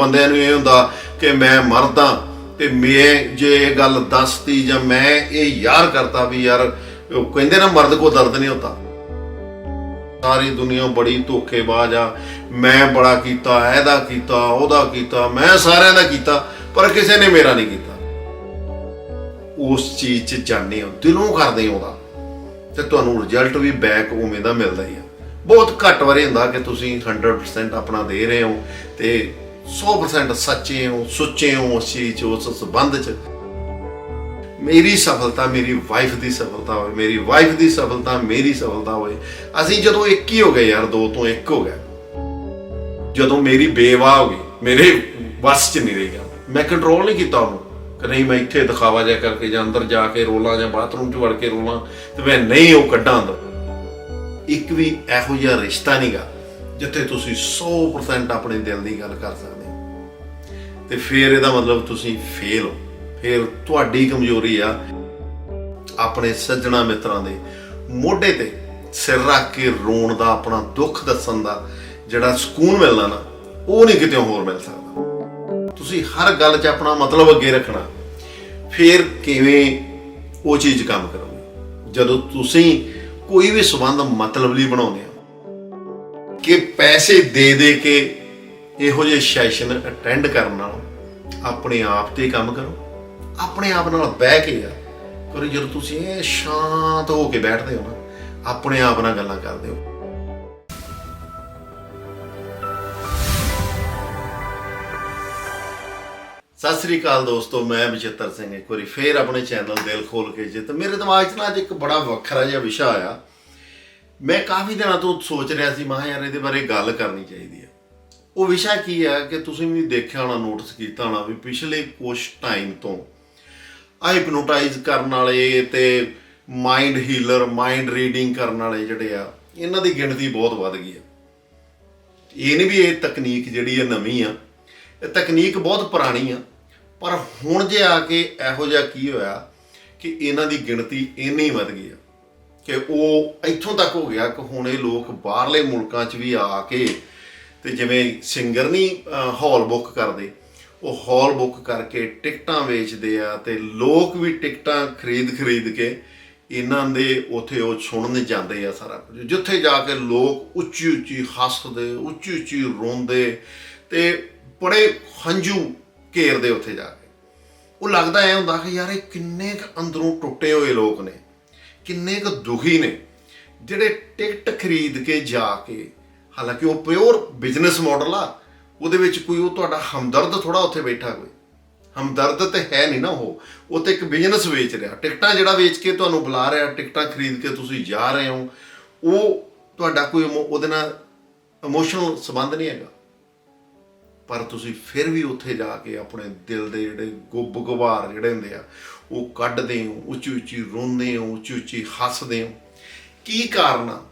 ਬੰਦਿਆਂ ਨੂੰ ਇਹ ਹੁੰਦਾ ਕਿ ਮੈਂ ਮਰਦਾ ਤੇ ਮੈਂ ਜੇ ਇਹ ਗੱਲ ਦੱਸਤੀ ਜਾਂ ਮੈਂ ਇਹ ਯਾਰ ਕਰਤਾ ਵੀ ਯਾਰ, ਉਹ ਕਹਿੰਦੇ ਨਾ ਮਰਦ ਕੋ ਦਰਦ ਨਹੀਂ ਹੁੰਦਾ। ਸਾਰੀ ਦੁਨੀਆ ਬੜੀ ਧੋਖੇਬਾਜ਼ ਆ। ਮੈਂ ਬੜਾ ਕੀਤਾ, ਇਹਦਾ ਕੀਤਾ, ਉਹਦਾ ਕੀਤਾ, ਮੈਂ ਸਾਰਿਆਂ ਦਾ ਕੀਤਾ, ਪਰ ਕਿਸੇ ਨੇ ਮੇਰਾ ਨਹੀਂ ਕੀਤਾ। ਉਸ ਚੀਜ਼ 'ਚ ਜਾਣੇ ਹੋ ਦਿਲੋਂ ਕਰਦੇ ਹੋ ਉਹਦਾ ਤੇ ਤੁਹਾਨੂੰ ਰਿਜ਼ਲਟ ਵੀ ਬੈਕ ਉਵੇਂ ਦਾ ਮਿਲਦਾ ਹੀ ਆ। ਬਹੁਤ ਘੱਟ ਵਾਰੀ ਹੁੰਦਾ ਕਿ ਤੁਸੀਂ 100% ਆਪਣਾ ਦੇ ਰਹੇ ਹੋ ਤੇ 100% ਸੱਚੇ ਹੋ, ਸੁੱਚੇ ਹੋ ਉਸ ਚੀਜ਼ 'ਚ, ਉਸ ਸੰਬੰਧ 'ਚ। ਮੇਰੀ ਸਫਲਤਾ ਮੇਰੀ ਵਾਈਫ ਦੀ ਸਫਲਤਾ ਹੋਵੇ, ਮੇਰੀ ਵਾਈਫ ਦੀ ਸਫਲਤਾ ਮੇਰੀ ਸਫਲਤਾ ਹੋਵੇ। ਅਸੀਂ ਜਦੋਂ ਇੱਕ ਹੀ ਹੋ ਗਏ ਯਾਰ, ਦੋ ਤੋਂ ਇੱਕ ਹੋ ਗਏ। ਜਦੋਂ ਮੇਰੀ ਬੇਵਾਹ ਹੋ ਗਈ, ਮੇਰੇ ਵੱਸ 'ਚ ਨਹੀਂ ਰਹੀ ਮੈਂ ਕੰਟਰੋਲ ਨਹੀਂ ਕੀਤਾ ਉਹਨੂੰ। ਕਿ ਨਹੀਂ, ਮੈਂ ਇੱਥੇ ਦਿਖਾਵਾ ਜਿਹਾ ਕਰਕੇ ਜਾਂ ਅੰਦਰ ਜਾ ਕੇ ਰੋਲਾਂ ਜਾਂ ਬਾਥਰੂਮ 'ਚ ਵੜ ਕੇ ਰੋਲਾਂ ਤੇ ਮੈਂ ਨਹੀਂ ਉਹ ਕੱਢਾਂ ਅੰਦਰ। ਇੱਕ ਵੀ ਇਹੋ ਜਿਹਾ ਰਿਸ਼ਤਾ ਨਹੀਂਗਾ ਜਿੱਥੇ ਤੁਸੀਂ 100% ਆਪਣੇ ਦਿਲ ਦੀ ਗੱਲ ਕਰ ਸਕਦੇ ਤੇ ਫਿਰ ਇਹਦਾ ਮਤਲਬ ਤੁਸੀਂ ਫੇਲ ਹੋ। ਫਿਰ ਤੁਹਾਡੀ ਕਮਜ਼ੋਰੀ ਆ ਆਪਣੇ ਸੱਜਣਾ ਮਿੱਤਰਾਂ ਦੇ ਮੋਢੇ ਤੇ ਸਿਰ ਰੱਖ ਕੇ ਰੋਣ ਦਾ, ਆਪਣਾ ਦੁੱਖ ਦੱਸਣ ਦਾ ਜਿਹੜਾ ਸਕੂਨ ਮਿਲਣਾ ਨਾ, ਉਹ ਨਹੀਂ ਕਿਤੇ ਹੋਰ ਮਿਲ ਸਕਦਾ। ਤੁਸੀਂ ਹਰ ਗੱਲ 'ਚ ਆਪਣਾ ਮਤਲਬ ਅੱਗੇ ਰੱਖਣਾ। ਫਿਰ ਕਿਵੇਂ ਉਹ ਚੀਜ਼ ਕੰਮ ਕਰੋਗੇ? ਜਦੋਂ ਤੁਸੀਂ ਕੋਈ ਵੀ ਸਬੰਧ ਮਤਲਬ ਲਈ ਬਣਾਉਂਦੇ ਹੋ, ਕਿ ਪੈਸੇ ਦੇ ਦੇ ਕੇ ਇਹੋ ਜਿਹੇ ਸੈਸ਼ਨ ਅਟੈਂਡ ਕਰਨ ਨਾਲ ਆਪਣੇ ਆਪ ਤੇ ਕੰਮ ਕਰੋ, ਆਪਣੇ ਆਪ ਨਾਲ ਬਹਿ ਕੇ ਆ। ਕਰੋ ਜਦੋਂ ਤੁਸੀਂ ਇਹ ਸ਼ਾਂਤ ਹੋ ਕੇ ਬੈਠਦੇ ਹੋ ਨਾ, ਆਪਣੇ ਆਪ ਨਾਲ ਗੱਲਾਂ ਕਰਦੇ ਹੋ। ਸਤਿ ਸ੍ਰੀ ਅਕਾਲ ਦੋਸਤੋ, ਮੈਂ ਬਚਿੱਤਰ ਸਿੰਘ ਇੱਕ ਵਾਰੀ ਫੇਰ ਆਪਣੇ ਚੈਨਲ ਦਿਲ ਖੋਲ ਕੇ ਜਿੱਤ। ਮੇਰੇ ਦਿਮਾਗ 'ਚ ਨਾ ਅੱਜ ਇੱਕ ਬੜਾ ਵੱਖਰਾ ਜਿਹਾ ਵਿਸ਼ਾ ਆਇਆ। ਮੈਂ ਕਾਫੀ ਦਿਨਾਂ ਤੋਂ ਸੋਚ ਰਿਹਾ ਸੀ ਮਹਾ ਯਾਰ ਇਹਦੇ ਬਾਰੇ ਗੱਲ ਕਰਨੀ ਚਾਹੀਦੀ ਹੈ। ਉਹ ਵਿਸ਼ਾ ਕੀ ਹੈ ਕਿ ਤੁਸੀਂ ਵੀ ਦੇਖਿਆ ਹੋਣਾ ਨੋਟਿਸ ਕੀਤਾ ਹੋਣਾ ਵੀ ਪਿਛਲੇ ਕੁਝ ਟਾਈਮ ਤੋਂ ਆ ਹਿਪਨੋਟਾਈਜ਼ ਕਰਨ ਵਾਲੇ ਤੇ ਮਾਈਂਡ ਹੀਲਰ ਮਾਈਂਡ ਰੀਡਿੰਗ ਕਰਨ ਵਾਲੇ ਜਿਹੜੇ ਆ, ਇਹਨਾਂ ਦੀ ਗਿਣਤੀ ਬਹੁਤ ਵੱਧ ਗਈ ਆ। ਇਹ ਨਹੀਂ ਵੀ ਇਹ ਤਕਨੀਕ ਜਿਹੜੀ ਹੈ ਨਵੀਂ ਆ, ਇਹ ਤਕਨੀਕ ਬਹੁਤ ਪੁਰਾਣੀ ਆ, ਪਰ ਹੁਣ ਜੇ ਆ ਕੇ ਇਹੋ ਜਿਹਾ ਕੀ ਹੋਇਆ ਕਿ ਇਹਨਾਂ ਦੀ ਗਿਣਤੀ ਇੰਨੀ ਵੱਧ ਗਈ ਆ ਕਿ ਉਹ ਇੱਥੋਂ ਤੱਕ ਹੋ ਗਿਆ ਕਿ ਹੁਣ ਇਹ ਲੋਕ ਬਾਹਰਲੇ ਮੁਲਕਾਂ 'ਚ ਵੀ ਆ ਕੇ ਤੇ ਜਿਵੇਂ ਸਿੰਗਰ ਨਹੀਂ ਹਾਲ ਬੁੱਕ ਕਰਦੇ, ਉਹ ਹਾਲ ਬੁੱਕ ਕਰਕੇ ਟਿਕਟਾਂ ਵੇਚਦੇ ਆ ਤੇ ਲੋਕ ਵੀ ਟਿਕਟਾਂ ਖਰੀਦ ਖਰੀਦ ਕੇ ਇਹਨਾਂ ਦੇ ਉਥੇ ਉਹ ਸੁਣਨ ਜਾਂਦੇ ਆ ਸਾਰਾ ਕੁਝ। ਜਿੱਥੇ ਜਾ ਕੇ ਲੋਕ ਉੱਚੀ ਉੱਚੀ ਹੱਸਦੇ, ਉੱਚੀ ਉੱਚੀ ਰੋਂਦੇ ਤੇ ਬੜੇ ਹੰਝੂ ਘੇਰਦੇ ਉੱਥੇ ਜਾ ਕੇ। ਉਹ ਲੱਗਦਾ ਐ ਹੁੰਦਾ ਕਿ ਯਾਰ ਇਹ ਕਿੰਨੇ ਕੁ ਅੰਦਰੋਂ ਟੁੱਟੇ ਹੋਏ ਲੋਕ ਨੇ, ਕਿੰਨੇ ਕੁ ਦੁਖੀ ਨੇ, ਜਿਹੜੇ ਟਿਕਟ ਖਰੀਦ ਕੇ ਜਾ ਕੇ ਹਾਲਾਂਕਿ ਉਹ ਪਿਓਰ ਬਿਜ਼ਨਸ ਮਾਡਲ ਆ, ਉਹਦੇ ਵਿੱਚ ਕੋਈ ਉਹ ਤੁਹਾਡਾ ਹਮਦਰਦ ਥੋੜਾ ਉੱਥੇ ਬੈਠਾ ਕੋਈ। ਹਮਦਰਦ ਤੇ ਹੈ ਨਹੀਂ ਨਾ ਉਹ। ਉਹ ਤੇ ਇੱਕ ਬਿਜ਼ਨਸ ਵੇਚ ਰਿਹਾ। ਟਿਕਟਾਂ ਜਿਹੜਾ ਵੇਚ ਕੇ ਤੁਹਾਨੂੰ ਬੁਲਾ ਰਿਹਾ, ਟਿਕਟਾਂ ਖਰੀਦ ਕੇ ਤੁਸੀਂ ਜਾ ਰਹੇ ਹੋ, ਉਹ ਤੁਹਾਡਾ ਕੋਈ ਉਹਦੇ ਨਾਲ ਇਮੋਸ਼ਨਲ ਸੰਬੰਧ ਨਹੀਂ ਹੈਗਾ। ਪਰ ਤੁਸੀਂ ਫਿਰ ਵੀ ਉੱਥੇ ਜਾ ਕੇ ਆਪਣੇ ਦਿਲ ਦੇ ਜਿਹੜੇ ਗੁੱਬ ਗੁਬਾਰ ਜਿਹੜੇ ਹੁੰਦੇ ਆ, ਉਹ ਕੱਢਦੇ ਹੋ ਉੱਚੀ ਉੱਚੀ ਰੋਂਦੇ ਹੋ ਉੱਚੀ ਉੱਚੀ ਹੱਸਦੇ ਹੋ। ਕੀ ਕਾਰਨ ਆ?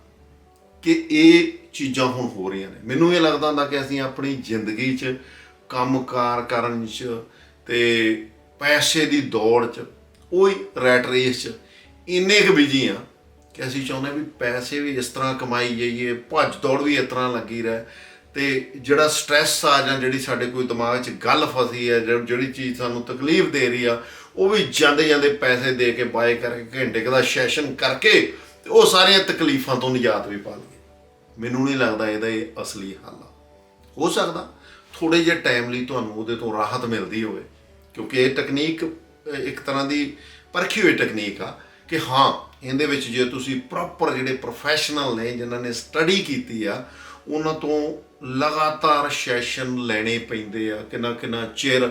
ਕਿ ਇਹ ਚੀਜ਼ਾਂ ਹੁਣ ਹੋ ਰਹੀਆਂ ਨੇ। ਮੈਨੂੰ ਇਹ ਲੱਗਦਾ ਹੁੰਦਾ ਕਿ ਅਸੀਂ ਆਪਣੀ ਜ਼ਿੰਦਗੀ 'ਚ ਕੰਮਕਾਰ ਕਰਨ 'ਚ ਤੇ ਪੈਸੇ ਦੀ ਦੌੜ 'ਚ, ਉਹੀ ਰੈਟ ਰੇਸ 'ਚ ਇੰਨੇ ਕੁ ਬਿਜ਼ੀ ਆ ਕਿ ਅਸੀਂ ਚਾਹੁੰਦੇ ਵੀ ਪੈਸੇ ਵੀ ਇਸ ਤਰ੍ਹਾਂ ਕਮਾਈ ਜਾਈਏ, ਭੱਜ ਦੌੜ ਵੀ ਇਸ ਤਰ੍ਹਾਂ ਲੱਗੀ ਰਹੇ ਤੇ ਜਿਹੜਾ ਸਟ੍ਰੈਸ ਆ ਜਾਂ ਜਿਹੜੀ ਸਾਡੇ ਕੋਈ ਦਿਮਾਗ 'ਚ ਗੱਲ ਫਸੀ ਹੈ ਜਿਹੜੀ ਚੀਜ਼ ਸਾਨੂੰ ਤਕਲੀਫ ਦੇ ਰਹੀ ਆ, ਉਹ ਵੀ ਜਾਂਦੇ ਜਾਂਦੇ ਪੈਸੇ ਦੇ ਕੇ ਬਾਏ ਕਰਕੇ ਘੰਟੇ ਕੁ ਦਾ ਸੈਸ਼ਨ ਕਰਕੇ ਤੇ ਉਹ ਸਾਰੀਆਂ ਤਕਲੀਫਾਂ ਤੋਂ ਨਿਜਾਤ ਵੀ ਪਾ ਲਓ ਮੈਨੂੰ ਨਹੀਂ ਲੱਗਦਾ ਇਹਦਾ ਇਹ ਅਸਲੀ ਹੱਲ ਆ। ਹੋ ਸਕਦਾ ਥੋੜੇ ਜਿਹੇ ਟਾਈਮ ਲਈ ਤੁਹਾਨੂੰ ਉਹਦੇ ਤੋਂ ਰਾਹਤ ਮਿਲਦੀ ਹੋਵੇ, ਕਿਉਂਕਿ ਇਹ ਤਕਨੀਕ ਇੱਕ ਤਰ੍ਹਾਂ ਦੀ ਪਰਖੀ ਹੋਈ ਟੈਕਨੀਕ ਆ ਕਿ ਹਾਂ, ਇਹਦੇ ਵਿੱਚ ਜੇ ਤੁਸੀਂ ਪ੍ਰੋਪਰ ਜਿਹੜੇ ਪ੍ਰੋਫੈਸ਼ਨਲ ਨੇ, ਜਿਨ੍ਹਾਂ ਨੇ ਸਟੱਡੀ ਕੀਤੀ ਆ, ਉਹਨਾਂ ਤੋਂ ਲਗਾਤਾਰ ਸੈਸ਼ਨ ਲੈਣੇ ਪੈਂਦੇ ਆ ਕਿੰਨਾ ਕਿੰਨਾ ਚਿਰ,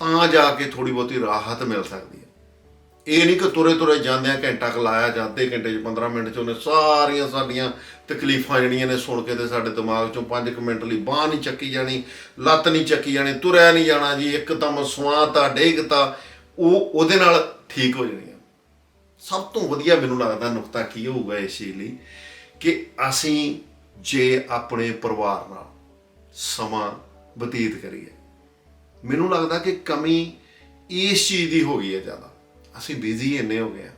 ਤਾਂ ਜਾ ਕੇ ਥੋੜੀ ਬਹੁਤੀ ਰਾਹਤ ਮਿਲ ਸਕਦੀ ਹੈ ਇਹ ਨਹੀਂ ਕਿ ਤੁਰੇ ਤੁਰੇ ਜਾਂਦਿਆਂ ਘੰਟਾ ਕੁ ਲਾਇਆ ਜਾਂ ਅੱਧੇ ਘੰਟੇ 'ਚ 15 ਮਿੰਟ 'ਚ ਉਹਨੇ ਸਾਰੀਆਂ ਸਾਡੀਆਂ ਤਕਲੀਫਾਂ ਜਿਹੜੀਆਂ ਨੇ ਸੁਣ ਕੇ ਤੇ ਸਾਡੇ ਦਿਮਾਗ 'ਚੋਂ 5 ਮਿੰਟ ਲਈ ਬਾਹ ਨਹੀਂ ਚੱਕੀ ਜਾਣੀ, ਲੱਤ ਨਹੀਂ ਚੱਕੀ ਜਾਣੀ, ਤੁਰਿਆ ਨਹੀਂ ਜਾਣਾ ਜੀ, ਇੱਕਦਮ ਸਵਾਤਾ ਡੇਗਤਾ ਉਹ ਉਹਦੇ ਨਾਲ ਠੀਕ ਹੋ ਜਾਣੀਆਂ। ਸਭ ਤੋਂ ਵਧੀਆ ਮੈਨੂੰ ਲੱਗਦਾ ਨੁਕਤਾ ਕੀ ਹੋਊਗਾ ਇਸ ਚੀਜ਼ ਲਈ ਕਿ ਅਸੀਂ ਜੇ ਆਪਣੇ ਪਰਿਵਾਰ ਨਾਲ ਸਮਾਂ ਬਤੀਤ ਕਰੀਏ, ਮੈਨੂੰ ਲੱਗਦਾ ਕਿ ਕਮੀ ਇਸ ਚੀਜ਼ ਦੀ ਹੋ ਗਈ ਹੈ ਜ਼ਿਆਦਾ। ਅਸੀਂ ਬਿਜ਼ੀ ਇੰਨੇ ਹੋ ਗਏ ਆ